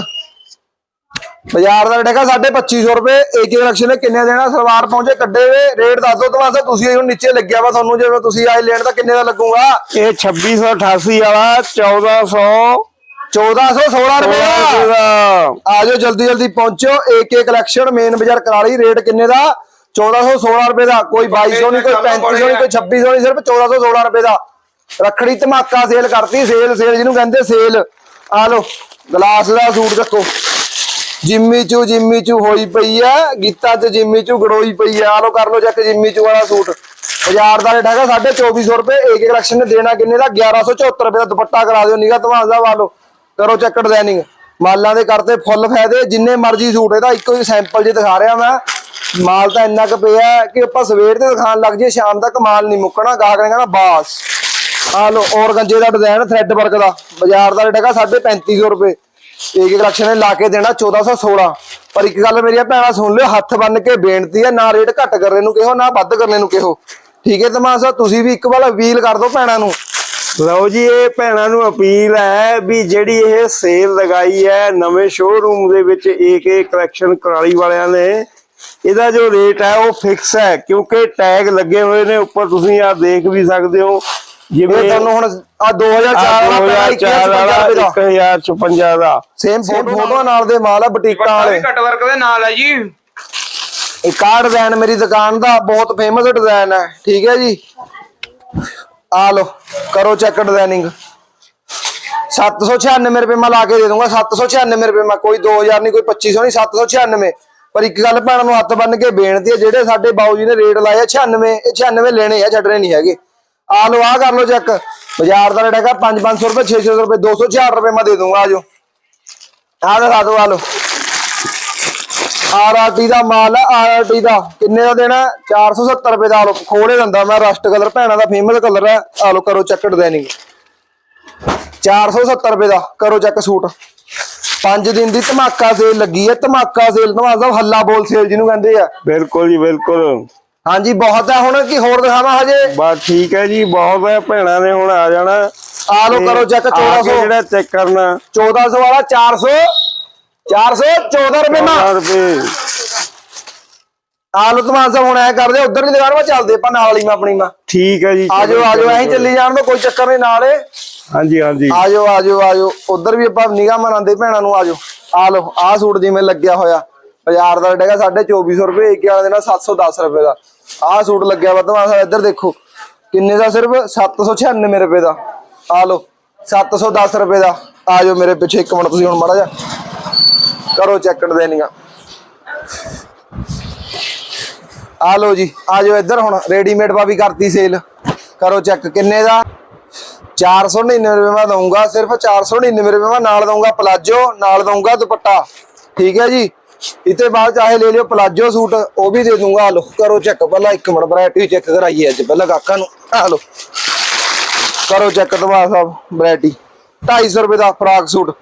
ਬਾਜ਼ਾਰ ਦਾ ਰੇਟ ਹੈਗਾ 2500 ਰੁਪਏ। ਏਕੇ ਕਲੈਕਸ਼ਨ ਨੇ ਕਿੰਨੇ ਦੇਣਾ? ਸਲਵਾਰ ਪਹੁੰਚੇ ਕੱਢੇ ਵੇ। ਰੇਟ ਦੱਸ ਦਿਓ ਤੁਹਾਨੂੰ ਤੁਸੀਂ ਹੁਣ ਨੀਚੇ ਲੱਗਿਆ ਵਾ ਤੁਹਾਨੂੰ ਜਿਵੇਂ ਤੁਸੀਂ ਆਏ ਲੈਣ ਤਾਂ ਕਿੰਨੇ ਦਾ ਲੱਗੂਗਾ? ਇਹ 2688 ਵਾਲਾ 1400 1416 ਰੁਪਏ ਦਾ। ਦਾ। ਆ ਜਾਓ ਜਲਦੀ ਜਲਦੀ ਪਹੁੰਚੋ। ਏਕੇ ਕਲੈਕਸ਼ਨ ਮੇਨ ਬਾਜ਼ਾਰ ਕਰਾਲੀ ਰੇਟ ਕਿੰਨੇ ਦਾ? 1416 ਰੁਪਏ ਦਾ। ਕੋਈ 2200 ਨਹੀਂ ਕੋਈ 3500 ਨਹੀਂ ਕੋਈ 2600 ਨਹੀਂ ਸਿਰਫ 1416 ਰੁਪਏ ਦਾ। ਰੱਖੜੀ ਧਮਾਕਾ ਸੇਲ ਕਰਤੀ ਸੇਲ ਸੇਲ ਜਿਹਨੂੰ ਕਹਿੰਦੇ ਸੇਲ ਆ ਲਓ, ਗਲਾਸ ਦਾ ਸੂਟ ਚੱਕੋ। ਜਿੰਮੀ ਚੂ ਜਿੰਮੀ ਚੂ ਹੋਈ ਪਈ ਆ ਗੀਤਾ ਚ ਜਿੰਮੀ ਚੂ ਗੜੋਈ ਪਈ ਆ ਆ ਲਓ, ਕਰ ਲਓ ਚੱਕ ਜਿੰਮੀ ਚੂ ਵਾਲਾ ਸੂਟ। ਬਾਜ਼ਾਰ ਦਾ ਰੇਟ ਹੈਗਾ 2450 ਰੁਪਏ ਏਕੇ ਕਲੈਕਸ਼ਨ ਨੇ ਦੇਣਾ ਕਿੰਨੇ ਦਾ? 1174 ਰੁਪਏ ਦਾ ਦੁਪੱਟਾ ਕਰਾ ਦਿਓ ਨਿਗਾ ਧਮਾਨ ਦਾ ਵਾ ਕਰੋ ਚੈੱਕ ਡਿਜ਼ਾਈਨਿੰਗ ਮਾਲਾਂ ਦੇ ਕਰਤੇ ਫੁੱਲ ਫਾਇਦੇ, ਜਿੰਨੇ ਮਰਜ਼ੀ ਸੂਟ ਇਹਦਾ, ਇੱਕੋ ਹੀ ਸੈਂਪਲ ਜੇ ਦਿਖਾ ਰਿਹਾ ਮੈਂ। ਮਾਲ ਤਾਂ ਇੰਨਾ ਕੁ ਪਿਆ ਕਿ ਆਪਾਂ ਸਵੇਰ ਤੇ ਦਿਖਾਣ ਲੱਗ ਜੇ ਸ਼ਾਮ ਤੱਕ ਮਾਲ ਨਹੀਂ ਮੁੱਕਣਾ, ਗਾਹਕ ਨੇ ਕਹਿਣਾ, ਬਾਸ। ਆ ਲੋ ਔਰਗੰਜੇ ਦਾ ਡਿਜ਼ਾਈਨ ਥ੍ਰੈਡ ਵਰਕ ਦਾ। ਬਾਜ਼ਾਰ ਦਾ ਰੇਟ ਹੈਗਾ 3500 ਰੁਪਏ। ਏਕ ਕਲੈਕਸ਼ਨ ਨੇ ਲਾ ਕੇ ਦੇਣਾ 1416 ਪਰ ਇੱਕ ਗੱਲ ਮੇਰੀਆਂ ਭੈਣਾਂ ਸੁਣ ਲਿਓ, ਹੱਥ ਬੰਨ ਕੇ ਬੇਨਤੀ ਹੈ, ਨਾ ਰੇਟ ਘੱਟ ਕਰਨੇ ਨੂੰ ਕਿਹੋ, ਨਾ ਵੱਧ ਕਰਨੇ ਨੂੰ ਕਿਹੋ। ਠੀਕ ਹੈ ਤਮਾਨ ਤੁਸੀਂ ਵੀ ਇੱਕ ਵਾਰ ਅਪੀਲ ਕਰ ਦਿਓ ਭੈਣਾਂ ਨੂੰ। ਲਓ ਜੀ, ਇਹ ਭੈਣਾਂ ਨੂੰ ਅਪੀਲ ਹੈ ਵੀ ਜਿਹੜੀ ਇਹ ਸੇਲ ਲਗਾਈ ਹੈ ਨਵੇਂ ਸ਼ੋਰੂਮ ਦੇ ਵਿੱਚ ਏਕੇ ਕਲੈਕਸ਼ਨ ਕਰਾਲੀ ਵਾਲਿਆਂ ਨੇ, ਇਹਦਾ ਜੋ ਰੇਟ ਹੈ ਉਹ ਫਿਕਸ ਹੈ, ਕਿਉਂਕਿ ਟੈਗ ਲੱਗੇ ਹੋਏ ਨੇ, ਉੱਪਰ ਤੁਸੀਂ ਆ ਦੇਖ ਵੀ ਸਕਦੇ ਹੋ। ਜਿਵੇਂ ਤੁਹਾਨੂੰ ਹੁਣ ਆ 2004 ਵਾਲਾ ਪਹਿਲਾਂ 2004 ਵਾਲਾ 1056 ਦਾ। ਸੇਮ ਫੋਟੋਆਂ ਨਾਲ ਦੇ ਮਾਲ ਆ ਬੁਟੀਕਾਂ ਵਾਲੇ। ਕੱਟ ਵਰਕ ਦੇ ਨਾਲ ਹੈ ਜੀ। ਇੱਕ ਆਹ ਡਿਜ਼ਾਈਨ ਮੇਰੀ ਦੁਕਾਨ ਦਾ ਬਹੁਤ ਫੇਮਸ ਡਿਜ਼ਾਈਨ ਹੈ ਠੀਕ ਹੈ ਜੀ? ਆ ਲੋ ਕਰੋ ਚੈੱਕ ਡਿਜ਼ਾਈਨਿੰਗ 796 ਰੁਪਏ ਮੈਂ ਲਾ ਕੇ ਦੇ ਦੂੰਗਾ 796 ਰੁਪਏ ਮੈਂ। ਕੋਈ 2000 ਨਹੀਂ ਕੋਈ 2500 ਨਹੀਂ 796 ਪਰ ਇੱਕ ਗੱਲ ਭੈਣਾਂ ਨੂੰ ਹੱਥ ਬੰਨ ਕੇ ਬੇਨਤੀ ਹੈ ਜਿਹੜੇ ਸਾਡੇ ਬਾਊ ਜੀ ਨੇ ਰੇਟ ਲਾਇਆ 96 ਇਹ 96 ਲੈਣੇ ਆ ਛੱਡਣੇ ਨਹੀਂ ਹੈਗੇ। ਆ ਲੋ ਆ ਕਰ ਲੋ ਚੈੱਕ ਬਾਜ਼ਾਰ ਦਾ ਰੇਟ ਹੈਗਾ 5-500 ਰੁਪਏ 600 ਰੁਪਏ 204 ਰੁਪਏ ਮੈਂ ਦੇ ਦੂੰਗਾ ਆਜੋ ਆ ਦਿਖਾ ਦੋ ਆ ਲੋ ਆਰਆਰਟੀ ਦਾ ਮਾਲ ਹੈ ਆਰਆਰਟੀ ਦਾ। ਕਿੰਨੇ ਦਾ ਦੇਣਾ? 470 ਰੁਪਏ ਦਾ, ਆ ਲੋ ਖੋਲੇ ਦਿੰਦਾ ਮੈਂ ਰਸਟ ਕਲਰ, ਭੈਣਾਂ ਦਾ ਫੇਮਸ ਕਲਰ ਹੈ ਆ ਲੋ ਕਰੋ ਚੈੱਕ ਡਿਜ਼ਾਈਨਿੰਗ 470 ਰੁਪਏ ਦਾ, ਕਰੋ ਚੈੱਕ ਸੂਟ। 5 ਦਿਨ ਦੀ ਧਮਾਕਾ ਸੇਲ ਲੱਗੀ ਹੈ, ਧਮਾਕਾ ਸੇਲ ਧਮਾਕਾ ਹੱਲਾ ਬੋਲ ਸੇਲ ਜਿਹਨੂੰ ਕਹਿੰਦੇ ਆ। ਬਿਲਕੁਲ ਜੀ, ਬਿਲਕੁਲ। ਹਾਂਜੀ ਬਹੁਤ ਹੈ ਹੁਣ ਕੀ ਹੋਰ ਦਿਖਾਵਾਂ ਹਜੇ? ਬਸ ਠੀਕ ਹੈ ਜੀ ਬਹੁਤ ਹੈ ਭੈਣਾਂ ਨੇ ਹੁਣ ਆ ਜਾਣਾ। ਆ ਲੋ ਕਰੋ ਚੈੱਕ ਆ ਕੇ 1400 ਜਿਹੜਾ ਚੈੱਕ ਕਰਨਾ। 1400 ਵਾਲਾ 400 414 ਰੁਪਏ ਮਾ। 14 ਰੁਪਏ। ਆ ਲੋ ਧਮਾਨ ਸਾਹਿਬ ਹੁਣ ਐ ਕਰਦੇ ਉਧਰ ਦੀ ਦੁਕਾਨ ਚੱਲਦੇ ਆਪਾਂ ਨਾਲ ਵਾਲੀ ਮੈਂ ਆਪਣੀ ਮਾ। ਠੀਕ ਹੈ ਜੀ ਆਜੋ ਆਜੋ ਐਂ ਚੱਲੀ ਜਾਣ ਦੋ ਕੋਈ ਚੱਕਰ ਨਹੀਂ ਨਾਲ ਹਾਂਜੀ ਹਾਂਜੀ। ਆਜੋ ਆਜੋ ਆਜੋ ਉਧਰ ਵੀ ਆਪਾਂ ਨਿਗਾਹ ਮਨਾਉਂਦੇ ਭੈਣਾਂ ਨੂੰ ਆਜੋ ਆ ਲੋ ਆਹ ਸੂਟ ਜਿਵੇਂ ਲੱਗਿਆ ਹੋਇਆ ਬਾਜ਼ਾਰ ਦਾ ਰੇਟ ਹੈਗਾ 2450 ਰੁਪਏ ਇੱਕ ਵਾਲਾ ਦੇਣਾ 710 ਰੁਪਏ ਦਾ। ਆਹ ਸੂਟ ਲੱਗਿਆ ਵਾ ਤੁਹਾਨੂੰ ਇੱਧਰ ਦੇਖੋ। ਕਿੰਨੇ ਦਾ ਸਿਰਫ? 796 ਰੁਪਏ ਦਾ। ਆ ਲੋ 710 ਰੁਪਏ ਦਾ। ਆਜੋ ਮੇਰੇ ਪਿੱਛੇ, ਇੱਕ ਮਿੰਟ ਤੁਸੀਂ ਹੁਣ ਮਾੜਾ ਜਾ ਕਰੋ ਚੈੱਕ ਦੇਣੀਆਂ। ਆ ਲੋ ਜੀ ਆਜੋ ਇੱਧਰ ਹੁਣ ਰੈਡੀਮੇਡ ਪਾ ਵੀ ਕਰਤੀ ਸੇਲ ਕਰੋ ਚੈੱਕ ਕਿੰਨੇ ਦਾ? 499 ਰੁਪਏ ਮੈਂ ਦਊਂਗਾ, ਸਿਰਫ 499 ਰੁਪਏ ਮੈਂ ਨਾਲ ਦਊਂਗਾ, ਪਲਾਜੋ ਨਾਲ ਦਊਂਗਾ ਦੁਪੱਟਾ। ਠੀਕ ਹੈ ਜੀ? ਇਤੇ ਬਾਅਦ ਚਾਹੇ ਲੈ ਲਿਓ ਪਲਾਜੋ ਸੂਟ, ਉਹ ਵੀ ਦੇ ਦੂੰਗਾ ਲੋ ਕਰੋ ਚੈੱਕ ਪਹਿਲਾਂ ਇੱਕ ਮਿੰਟ ਵੈਰਾਈਟੀ ਚੈੱਕ ਕਰਾਈਏ ਅੱਜ, ਪਹਿਲਾਂ ਕਾਕਾ ਨੂੰ ਆ ਲੋ ਕਰੋ ਚੈੱਕ ਦਵਾ ਸਾਹਿਬ ਵੈਰਾਈਟੀ 250 ਰੁਪਏ ਦਾ ਫਰਾਕ ਸੂਟ।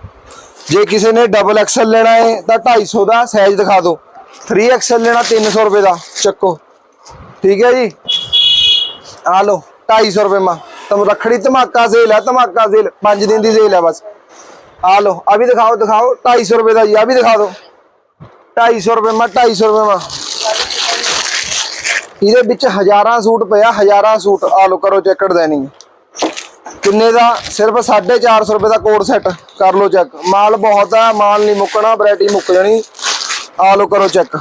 ਜੇ ਕਿਸੇ ਨੇ ਡਬਲ ਐਕਸਲ ਲੈਣਾ ਹੈ, ਤਾਂ 250 ਦਾ ਸਾਈਜ਼ ਦਿਖਾ ਦਿਓ। 3 ਐਕਸਲ ਲੈਣਾ 300 ਰੁਪਏ ਦਾ, ਚੱਕੋ। ਠੀਕ ਹੈ ਜੀ? ਆ ਲੋ 250 ਰੁਪਏ ਮਾ ਤੁਮ ਰੱਖੜੀ ਧਮਾਕਾ ਸੇਲ ਹੈ ਧਮਾਕਾ ਸੇਲ 5 ਦਿਨ ਦੀ ਸੇਲ ਹੈ ਬਸ। ਆ ਲੋ ਆ ਵੀ ਦਿਖਾਓ ਦਿਖਾਓ 250 ਰੁਪਏ ਦਾ ਜੀ ਆ ਵੀ ਦਿਖਾ ਦਿਓ। 250 ਰੁਪਏ ਮਾ 250 ਰੁਪਏ ਮਾ। ਇਹਦੇ ਵਿੱਚ ਹਜ਼ਾਰਾਂ ਸੂਟ ਪਿਆ, ਹਜ਼ਾਰਾਂ ਸੂਟ। ਆ ਲੋ ਕਰੋ ਚੈੱਕ ਡਿਜ਼ਾਈਨਿੰਗ ਕਿੰਨੇ ਦਾ? ਸਿਰਫ 450 ਰੁਪਏ ਦਾ ਕੋਡ ਸੈੱਟ ਕਰ ਲੋ ਚੈੱਕ ਮਾਲ ਬਹੁਤ ਆ, ਮਾਲ ਨਹੀਂ ਮੁੱਕਣਾ ਵੈਰਾਈਟੀ ਮੁੱਕ ਜਾਣੀ। ਆ ਲੋ ਕਰੋ ਚੈੱਕ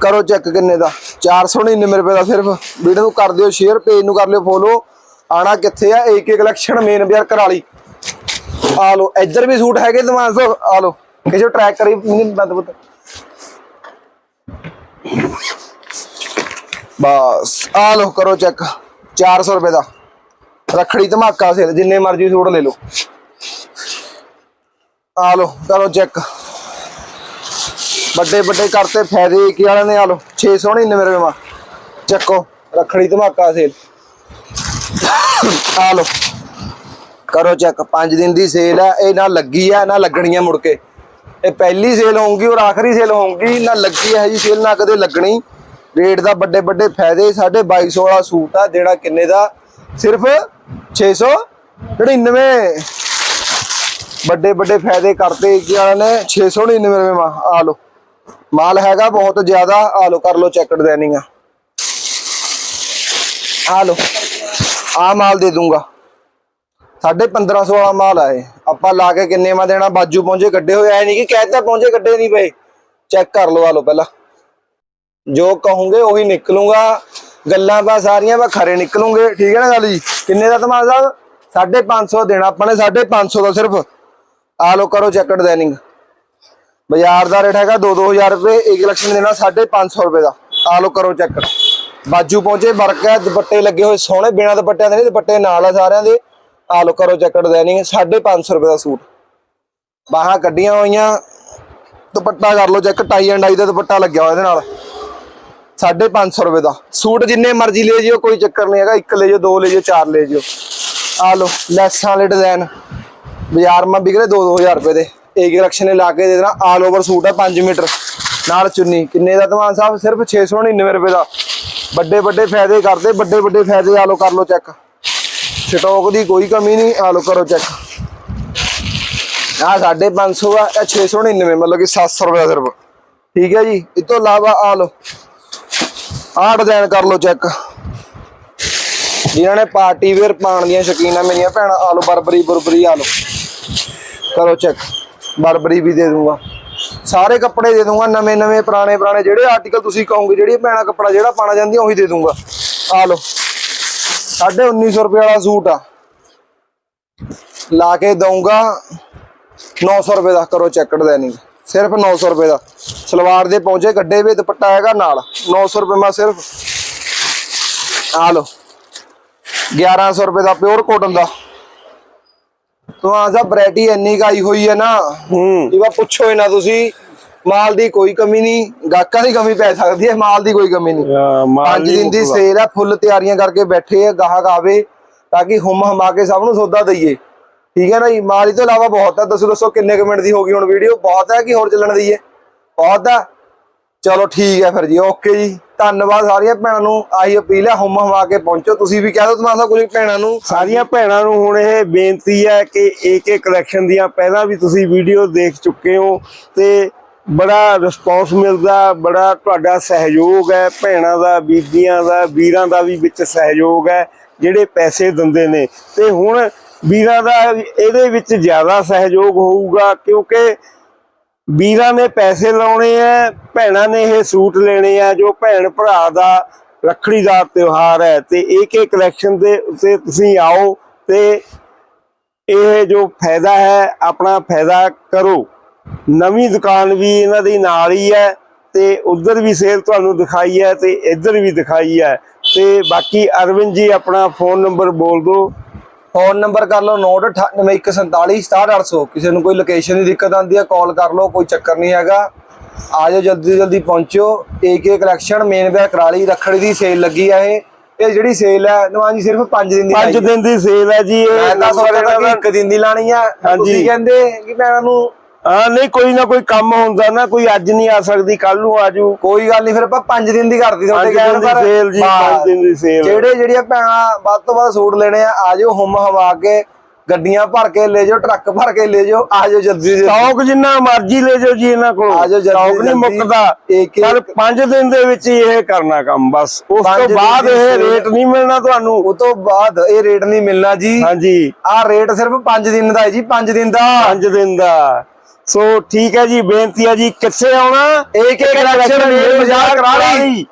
ਕਰੋ ਚੈੱਕ ਕਿੰਨੇ ਦਾ? 499 ਰੁਪਏ ਦਾ ਸਿਰਫ। ਵੀਡੀਓ ਨੂੰ ਕਰ ਦਿਓ ਸ਼ੇਅਰ ਪੇਜ ਨੂੰ ਕਰ ਲਿਓ ਫੋਲੋ ਆਣਾ ਕਿੱਥੇ ਆ? ਏਕੇ ਕਲੈਕਸ਼ਨ ਮੇਨ ਬਾਜ਼ਾਰ ਕਰਾਲੀ। ਆ ਲੋ ਇੱਧਰ ਵੀ ਸੂਟ ਹੈਗੇ ਦਿਮਾਗ ਸਾਹਿਬ। ਆ ਲੋ ਕਿਸੇ ਟਰੈਕ ਕਰੀ ਮੈਨੂੰ ਬੰਦ ਬੁੱਤ। ਬਸ ਆ ਲੋ ਕਰੋ ਚੈੱਕ 400 ਰੁਪਏ ਦਾ। ਰੱਖੜੀ ਧਮਾਕਾ ਸੇਲ ਜਿੰਨੇ ਮਰਜ਼ੀ ਸੂਟ ਲੈ ਲਓ। ਆ ਲੋ ਕਰੋ ਚੈੱਕ ਵੱਡੇ ਵੱਡੇ ਕਰਤੇ ਫਾਇਦੇ ਕੀ ਵਾਲਿਆਂ ਨੇ ਆ ਲੋ 699 ਰੁਪਏ ਮਾ। ਚੱਕੋ, ਰੱਖੜੀ ਧਮਾਕਾ ਸੇਲ ਆ ਲੋ ਕਰੋ ਚੈੱਕ 5 ਦਿਨ ਦੀ ਸੇਲ ਹੈ, ਇਹ ਨਾ ਲੱਗੀ ਹੈ, ਨਾ ਲੱਗਣੀ ਹੈ ਮੁੜ ਕੇ। ਇਹ ਪਹਿਲੀ ਸੇਲ ਹੋਊਗੀ ਔਰ ਆਖਰੀ ਸੇਲ ਹੋਊਗੀ, ਨਾ ਲੱਗੀ ਹੈ ਜੀ ਸੇਲ ਨਾ ਕਦੇ ਲੱਗਣੀ। ਰੇਟ ਦਾ ਵੱਡੇ ਵੱਡੇ ਫਾਇਦੇ 2250 ਵਾਲਾ ਸੂਟ ਆ, ਜਿਹੜਾ ਕਿੰਨੇ ਦਾ? ਸਿਰਫ 699 ਵੱਡੇ ਵੱਡੇ ਫਾਇਦੇ ਕਰਤੇ ਕੀ ਵਾਲਿਆਂ ਨੇ 699 ਰੁਪਏ ਮਾ ਆ ਲੋ ਮਾਲ ਹੈਗਾ ਬਹੁਤ ਜ਼ਿਆਦਾ, ਆ ਲੋ ਕਰ ਲੋ ਚੈੱਕ ਡਿਜ਼ਾਈਨਿੰਗ ਆ। ਆ ਲੋ ਆ ਮਾਲ ਦੇ ਦੂੰਗਾ। ਸਾਢੇ 1500 ਵਾਲਾ ਮਾਲ ਆ ਇਹ। ਆਪਾਂ ਲਾ ਕੇ ਕਿੰਨੇ ਮਾ ਦੇਣਾ? ਬਾਜੂ ਪਹੁੰਚੇ ਕੱਢੇ ਹੋਏ, ਐ ਨਹੀਂ ਕਿ ਕਹਿਤਾ ਪਹੁੰਚੇ ਕੱਢੇ ਨਹੀਂ ਪਏ। ਚੈੱਕ ਕਰ ਲਓ, ਆ ਲੋ ਪਹਿਲਾਂ। ਜੋ ਕਹੋਗੇ ਉਹੀ ਨਿਕਲੂਗਾ। ਗੱਲਾਂ ਬਾ ਸਾਰੀਆਂ ਬਾ ਖਰੇ ਨਿਕਲੂਗੇ। ਠੀਕ ਹੈ ਨਾ ਗੱਲ ਜੀ? ਕਿੰਨੇ ਦਾ ਧਮਾਲ ਸਾਹਿਬ 550 ਦੇਣਾ ਆਪਾਂ ਨੇ 550 ਦਾ ਸਿਰਫ। ਆ ਲੋ ਕਰੋ ਚੈੱਕ ਡਿਜ਼ਾਈਨਿੰਗ ਬਾਜ਼ਾਰ ਦਾ ਰੇਟ ਹੈਗਾ 2-2000 ਰੁਪਏ, ਇੱਕ ਕਲੈਕਸ਼ਨ ਦੇਣਾ 550 ਰੁਪਏ ਦਾ। ਆ ਲੋ ਕਰੋ ਚੈੱਕ ਬਾਜੂ ਪਹੁੰਚੇ, ਵਰਕ ਹੈ, ਦੁਪੱਟੇ ਲੱਗੇ ਹੋਏ, ਸੋਹਣੇ ਬਿਨਾਂ ਦੁਪੱਟਿਆਂ ਦੇ ਨਹੀਂ, ਦੁਪੱਟੇ ਨਾਲ ਆ ਸਾਰਿਆਂ ਦੇ। ਆ ਲੋ ਕਰੋ ਚੈੱਕ ਡਿਜ਼ਾਈਨਿੰਗ 550 ਰੁਪਏ ਦਾ ਸੂਟ। ਬਾਹਾਂ ਕੱਢੀਆਂ ਹੋਈਆਂ, ਦੁਪੱਟਾ ਕਰ ਲੋ ਚੈੱਕ ਟਾਈ ਐਂਡ ਆਈ ਦਾ ਦੁਪੱਟਾ ਲੱਗਿਆ ਹੋਇਆ ਇਹਦੇ ਨਾਲ। 550 ਰੁਪਏ ਦਾ। ਸੂਟ ਜਿੰਨੇ ਮਰਜ਼ੀ ਲੈ ਜਿਓ, ਕੋਈ ਚੱਕਰ ਨਹੀਂ ਹੈਗਾ, ਇੱਕ ਲੈ ਜਿਓ, ਦੋ ਲੈ ਜਿਓ, ਚਾਰ ਲੈ ਜਿਓ। ਆ ਲੋ ਲੈਸਾਂ ਵਾਲੇ ਡਿਜ਼ਾਈਨ ਬਾਜ਼ਾਰ ਮਾ ਵਿਕ ਰਹੇ 2-2000 ਰੁਪਏ ਦੇ। ਇੱਕ ਕਲੈਕਸ਼ਨ ਨੇ ਲਾ ਕੇ ਦੇ ਦੇਣਾ ਆਲ ਓਵਰ ਸੂਟ ਆ 5 ਮੀਟਰ। ਨਾਲ ਚੁੰਨੀ। ਕਿੰਨੇ ਦਾ ਧਮਾਨ ਸਾਹਿਬ? ਸਿਰਫ 699 ਰੁਪਏ ਦਾ। ਵੱਡੇ ਵੱਡੇ ਫਾਇਦੇ ਕਰਦੇ ਵੱਡੇ ਵੱਡੇ ਫਾਇਦੇ ਆ ਲੋ ਕਰ ਲੋ ਚੈੱਕ ਸਟਾਕ ਦੀ ਕੋਈ ਕਮੀ ਨਹੀਂ ਆ ਲੋ ਕਰੋ ਚੈੱਕ ਆ 550 ਆ, ਇਹ 699 ਮਤਲਬ ਕਿ 700 ਰੁਪਏ ਦਾ ਸਿਰਫ। ਠੀਕ ਹੈ ਜੀ? ਇਸ ਤੋਂ ਇਲਾਵਾ ਆ ਲੋ ਆ ਡਿਜ਼ਾਈਨ ਕਰ ਲੋ ਚੈੱਕ ਜਿਨ੍ਹਾਂ ਨੇ ਪਾਰਟੀ ਵੇਅਰ ਪਾਉਣ ਦੀਆਂ ਸ਼ੌਕੀਨ ਮੇਰੀਆਂ ਭੈਣਾਂ ਆ ਲੋ ਬਰਬਰੀ, ਬੁਰਬਰੀ ਆ ਲੋ ਕਰੋ ਚੈੱਕ ਬਰਬਰੀ ਵੀ ਦੇ ਦੂੰਗਾ। ਸਾਰੇ ਕੱਪੜੇ ਦੇ ਦੂੰਗਾ ਨਵੇਂ ਨਵੇਂ ਪੁਰਾਣੇ ਪੁਰਾਣੇ ਜਿਹੜੇ ਆਰਟੀਕਲ ਤੁਸੀਂ ਕਹੋਗੇ ਜਿਹੜੀ ਭੈਣਾ ਕੱਪੜਾ ਜਿਹੜਾ ਪਾਣਾ ਜਾਂਦੀ ਉਹੀ ਦੇ ਦੂੰਗਾ। ਆ ਲੋ 1950 ਰੁਪਏ ਵਾਲਾ ਸੂਟ ਆ। ਲਾ ਕੇ ਦਊਂਗਾ 900 ਰੁਪਏ ਦਾ ਕਰੋ ਚੈੱਕ ਡਿਜ਼ਾਈਨਿੰਗ ਸਿਰਫ 900 ਰੁਪਏ ਦਾ। ਸਲਵਾਰ ਦੇ ਪਹੁੰਚੇ ਕੱਢੇ ਵੇ ਦੁਪੱਟਾ ਹੈਗਾ ਨਾਲ। 900 ਰੁਪਏ ਮਾ ਸਿਰਫ ਆ ਲੋ 1100 ਰੁਪਏ ਦਾ ਪਿਓਰ ਕੋਟਨ ਦਾ। ਤੋਂ ਆ ਸਾ ਵੈਰਾਈਟੀ ਇੰਨੀ ਆਈ ਹੋਈ ਹੈ ਨਾ। ਹੂੰ। ਇਹ ਵਾ ਪੁੱਛੋ ਹੀ ਨਾ ਤੁਸੀਂ ਮਾਲ ਦੀ ਕੋਈ ਕਮੀ ਨਹੀਂ ਗਾਹਕਾਂ ਦੀ ਕਮੀ ਪੈ ਸਕਦੀ ਹੈ ਮਾਲ ਦੀ ਕੋਈ ਕਮੀ ਨਹੀਂ। ਪੰਜ ਦਿਨ ਦੀ। ਸੇਲ ਆ ਫੁੱਲ ਤਿਆਰੀਆਂ ਕਰਕੇ ਬੈਠੇ ਆ ਗਾਹਕ ਆਵੇ ਤਾਂ ਕਿ ਹੁਮ ਹਮਾ ਕੇ ਸਭ ਨੂੰ ਸੌਦਾ ਦਈਏ। ਠੀਕ ਹੈ ਨਾ ਜੀ? ਮਾਲ ਤੋਂ ਇਲਾਵਾ ਬਹੁਤ ਹੈ। ਦੱਸੋ ਦੱਸੋ ਕਿੰਨੇ ਕੁ ਮਿੰਟ ਦੀ ਹੋ ਗਈ ਹੁਣ ਵੀਡੀਓ? ਬਹੁਤ ਹੈ ਕਿ ਹੋਰ ਚੱਲਣ ਦਈਏ ਬਹੁਤ ਹੈ? ਚਲੋ ਠੀਕ ਹੈ ਫਿਰ ਜੀ ਓਕੇ ਜੀ। ਧੰਨਵਾਦ ਸਾਰੀਆਂ ਭੈਣਾਂ ਨੂੰ। ਆਹੀ ਅਪੀਲ ਹੈ ਹੁਮ ਹਮਾ ਕੇ ਪਹੁੰਚੋ। ਤੁਸੀਂ ਵੀ ਕਹਿ ਦਿਓ ਤੁਹਾਡਾ ਕੁਝ ਭੈਣਾਂ ਨੂੰ। ਸਾਰੀਆਂ ਭੈਣਾਂ ਨੂੰ ਹੁਣ ਇਹ ਬੇਨਤੀ ਹੈ ਕਿ ਏਕੇ ਕਲੈਕਸ਼ਨ ਦੀਆਂ ਪਹਿਲਾਂ ਵੀ ਤੁਸੀਂ ਵੀਡੀਓ ਦੇਖ ਚੁੱਕੇ ਹੋ ਤੇ ਬੜਾ ਰਿਸਪੌਂਸ ਮਿਲਦਾ, ਬੜਾ ਤੁਹਾਡਾ ਸਹਿਯੋਗ ਹੈ, ਭੈਣਾਂ ਦਾ, ਬੀਬੀਆਂ ਦਾ, ਵੀਰਾਂ ਦਾ ਵੀ ਵਿੱਚ ਸਹਿਯੋਗ ਹੈ, ਜਿਹੜੇ ਪੈਸੇ ਦਿੰਦੇ ਨੇ। ਤੇ ਹੁਣ ਵੀਰਾਂ ਦਾ ਇਹਦੇ ਵਿੱਚ ਜ਼ਿਆਦਾ ਸਹਿਯੋਗ ਹੋਊਗਾ, ਕਿਉਂਕਿ ਵੀਰਾਂ ਨੇ ਪੈਸੇ ਲਾਉਣੇ ਆ, ਭੈਣਾਂ ਨੇ ਇਹ ਸੂਟ ਲੈਣੇ ਆ, ਜੋ ਭੈਣ ਭਰਾ ਦਾ ਰੱਖੜੀ ਦਾ ਤਿਉਹਾਰ ਹੈ। ਤੇ ਇੱਕ ਇੱਕ ਕਲੈਕਸ਼ਨ ਦੇ ਉੱਤੇ ਤੁਸੀਂ ਆਓ ਤੇ ਇਹ ਜੋ ਫਾਇਦਾ ਹੈ, ਆਪਣਾ ਫਾਇਦਾ ਕਰੋ। ਨਵੀਂ ਦੁਕਾਨ ਵੀ ਇਹਨਾਂ ਦੀ ਨਾਲ ਹੀ ਹੈ ਤੇ ਉਧਰ ਵੀ ਸੇਲ ਤੁਹਾਨੂੰ ਦਿਖਾਈ ਹੈ ਤੇ ਇੱਧਰ ਵੀ ਦਿਖਾਈ ਹੈ। ਤੇ ਬਾਕੀ ਅਰਵਿੰਦ ਜੀ ਆਪਣਾ ਫੋਨ ਨੰਬਰ ਬੋਲ ਦਿਓ। ਫੋਨ ਨੰਬਰ ਕਰ ਲਓ ਨੋਟ 9814467800 ਕਿਸੇ ਨੂੰ ਕੋਈ ਲੋਕੇਸ਼ਨ ਦੀ ਦਿੱਕਤ ਆਉਂਦੀ ਹੈ ਕਾਲ ਕਰ ਲਓ ਕੋਈ ਚੱਕਰ ਨਹੀਂ ਹੈਗਾ। ਆ ਜਾਓ ਜਲਦੀ ਜਲਦੀ ਪਹੁੰਚੋ। ਏਕੇ ਕਲੈਕਸ਼ਨ ਮੇਨ ਬੈ ਕਰਾਲੀ ਰੱਖੜੀ ਦੀ ਸੇਲ ਲੱਗੀ ਆ ਇਹ। ਇਹ ਜਿਹੜੀ ਸੇਲ ਹੈ ਨਵਾਂ ਜੀ ਸਿਰਫ 5 ਦਿਨ ਦੀ ਪੰਜ ਲਾਈ ਹੈ। ਦਿਨ ਦੀ ਸੇਲ ਹੈ ਜੀ ਮੈਂ ਇਹ ਤਾਂ ਸੋਚਦਾ ਕਿ ਇੱਕ ਦਿਨ ਦੀ ਲਾਣੀ ਆ। ਤੁਸੀਂ ਕਹਿੰਦੇ ਕਿ ਮੈਂ ਨੂੰ ਹਾਂ ਨਹੀਂ ਕੋਈ ਨਾ ਕੋਈ ਕੰਮ ਹੁੰਦਾ ਨਾ ਕੋਈ ਅੱਜ ਨਹੀਂ ਆ ਸਕਦੀ ਕੱਲ ਨੂੰ ਆਜੂ ਕੋਈ ਗੱਲ ਨਹੀਂ ਫਿਰ ਆਪਾਂ 5 ਦਿਨ ਦੀ ਕਰਦੀ ਤੁਹਾਡੇ ਕਹਿਣ ਪਰ sale ਜੀ, ਬਸ। ਪੰਜ ਦਿਨ ਦੀ sale। ਜਿਹੜੇ ਜਿਹੜੀਆਂ ਭੈਣਾਂ ਵੱਧ ਤੋਂ ਵੱਧ ਸੂਟ ਲੈਣੇ ਆ ਆ ਜਾਓ ਹੁਮ ਹਵਾ ਕੇ ਗੱਡੀਆਂ ਭਰ ਕੇ ਲੈ ਜਾਓ ਟਰੱਕ ਭਰ ਕੇ ਲੈ ਜਾਓ ਆ ਜਾਓ ਜਲਦੀ ਸਟਾਕ ਜਿੰਨਾ ਮਰਜ਼ੀ ਲੈ ਜਾਓ ਜੀ ਇਹਨਾਂ ਕੋਲ। ਆ ਜਾਓ ਜਲਦੀ ਸਟਾਕ ਨਹੀਂ। ਮੁੱਕਦਾ। ਪਰ 5 ਦਿਨ ਦੇ ਵਿੱਚ ਇਹ ਕਰਨਾ ਕੰਮ ਬਸ। ਉਸ ਤੋਂ ਬਾਅਦ ਇਹ। ਰੇਟ ਨਹੀਂ ਮਿਲਣਾ ਤੁਹਾਨੂੰ। ਉਹ ਤੋਂ ਬਾਅਦ ਇਹ ਰੇਟ ਨਹੀਂ ਮਿਲਣਾ ਜੀ। ਹਾਂਜੀ। ਆ ਰੇਟ ਸਿਰਫ 5 ਦਿਨ ਦਾ ਹੈ ਜੀ 5 ਦਿਨ ਦਾ। 5 ਦਿਨ ਦਾ। ਸੋ ਠੀਕ ਹੈ ਜੀ ਬੇਨਤੀ ਹੈ ਜੀ ਕਿੱਥੇ ਆਉਣਾ? ਇੱਕ ਕਲੈਕਸ਼ਨ ਮੇਲ ਬਾਜ਼ਾਰ ਕਰਾਲੀ।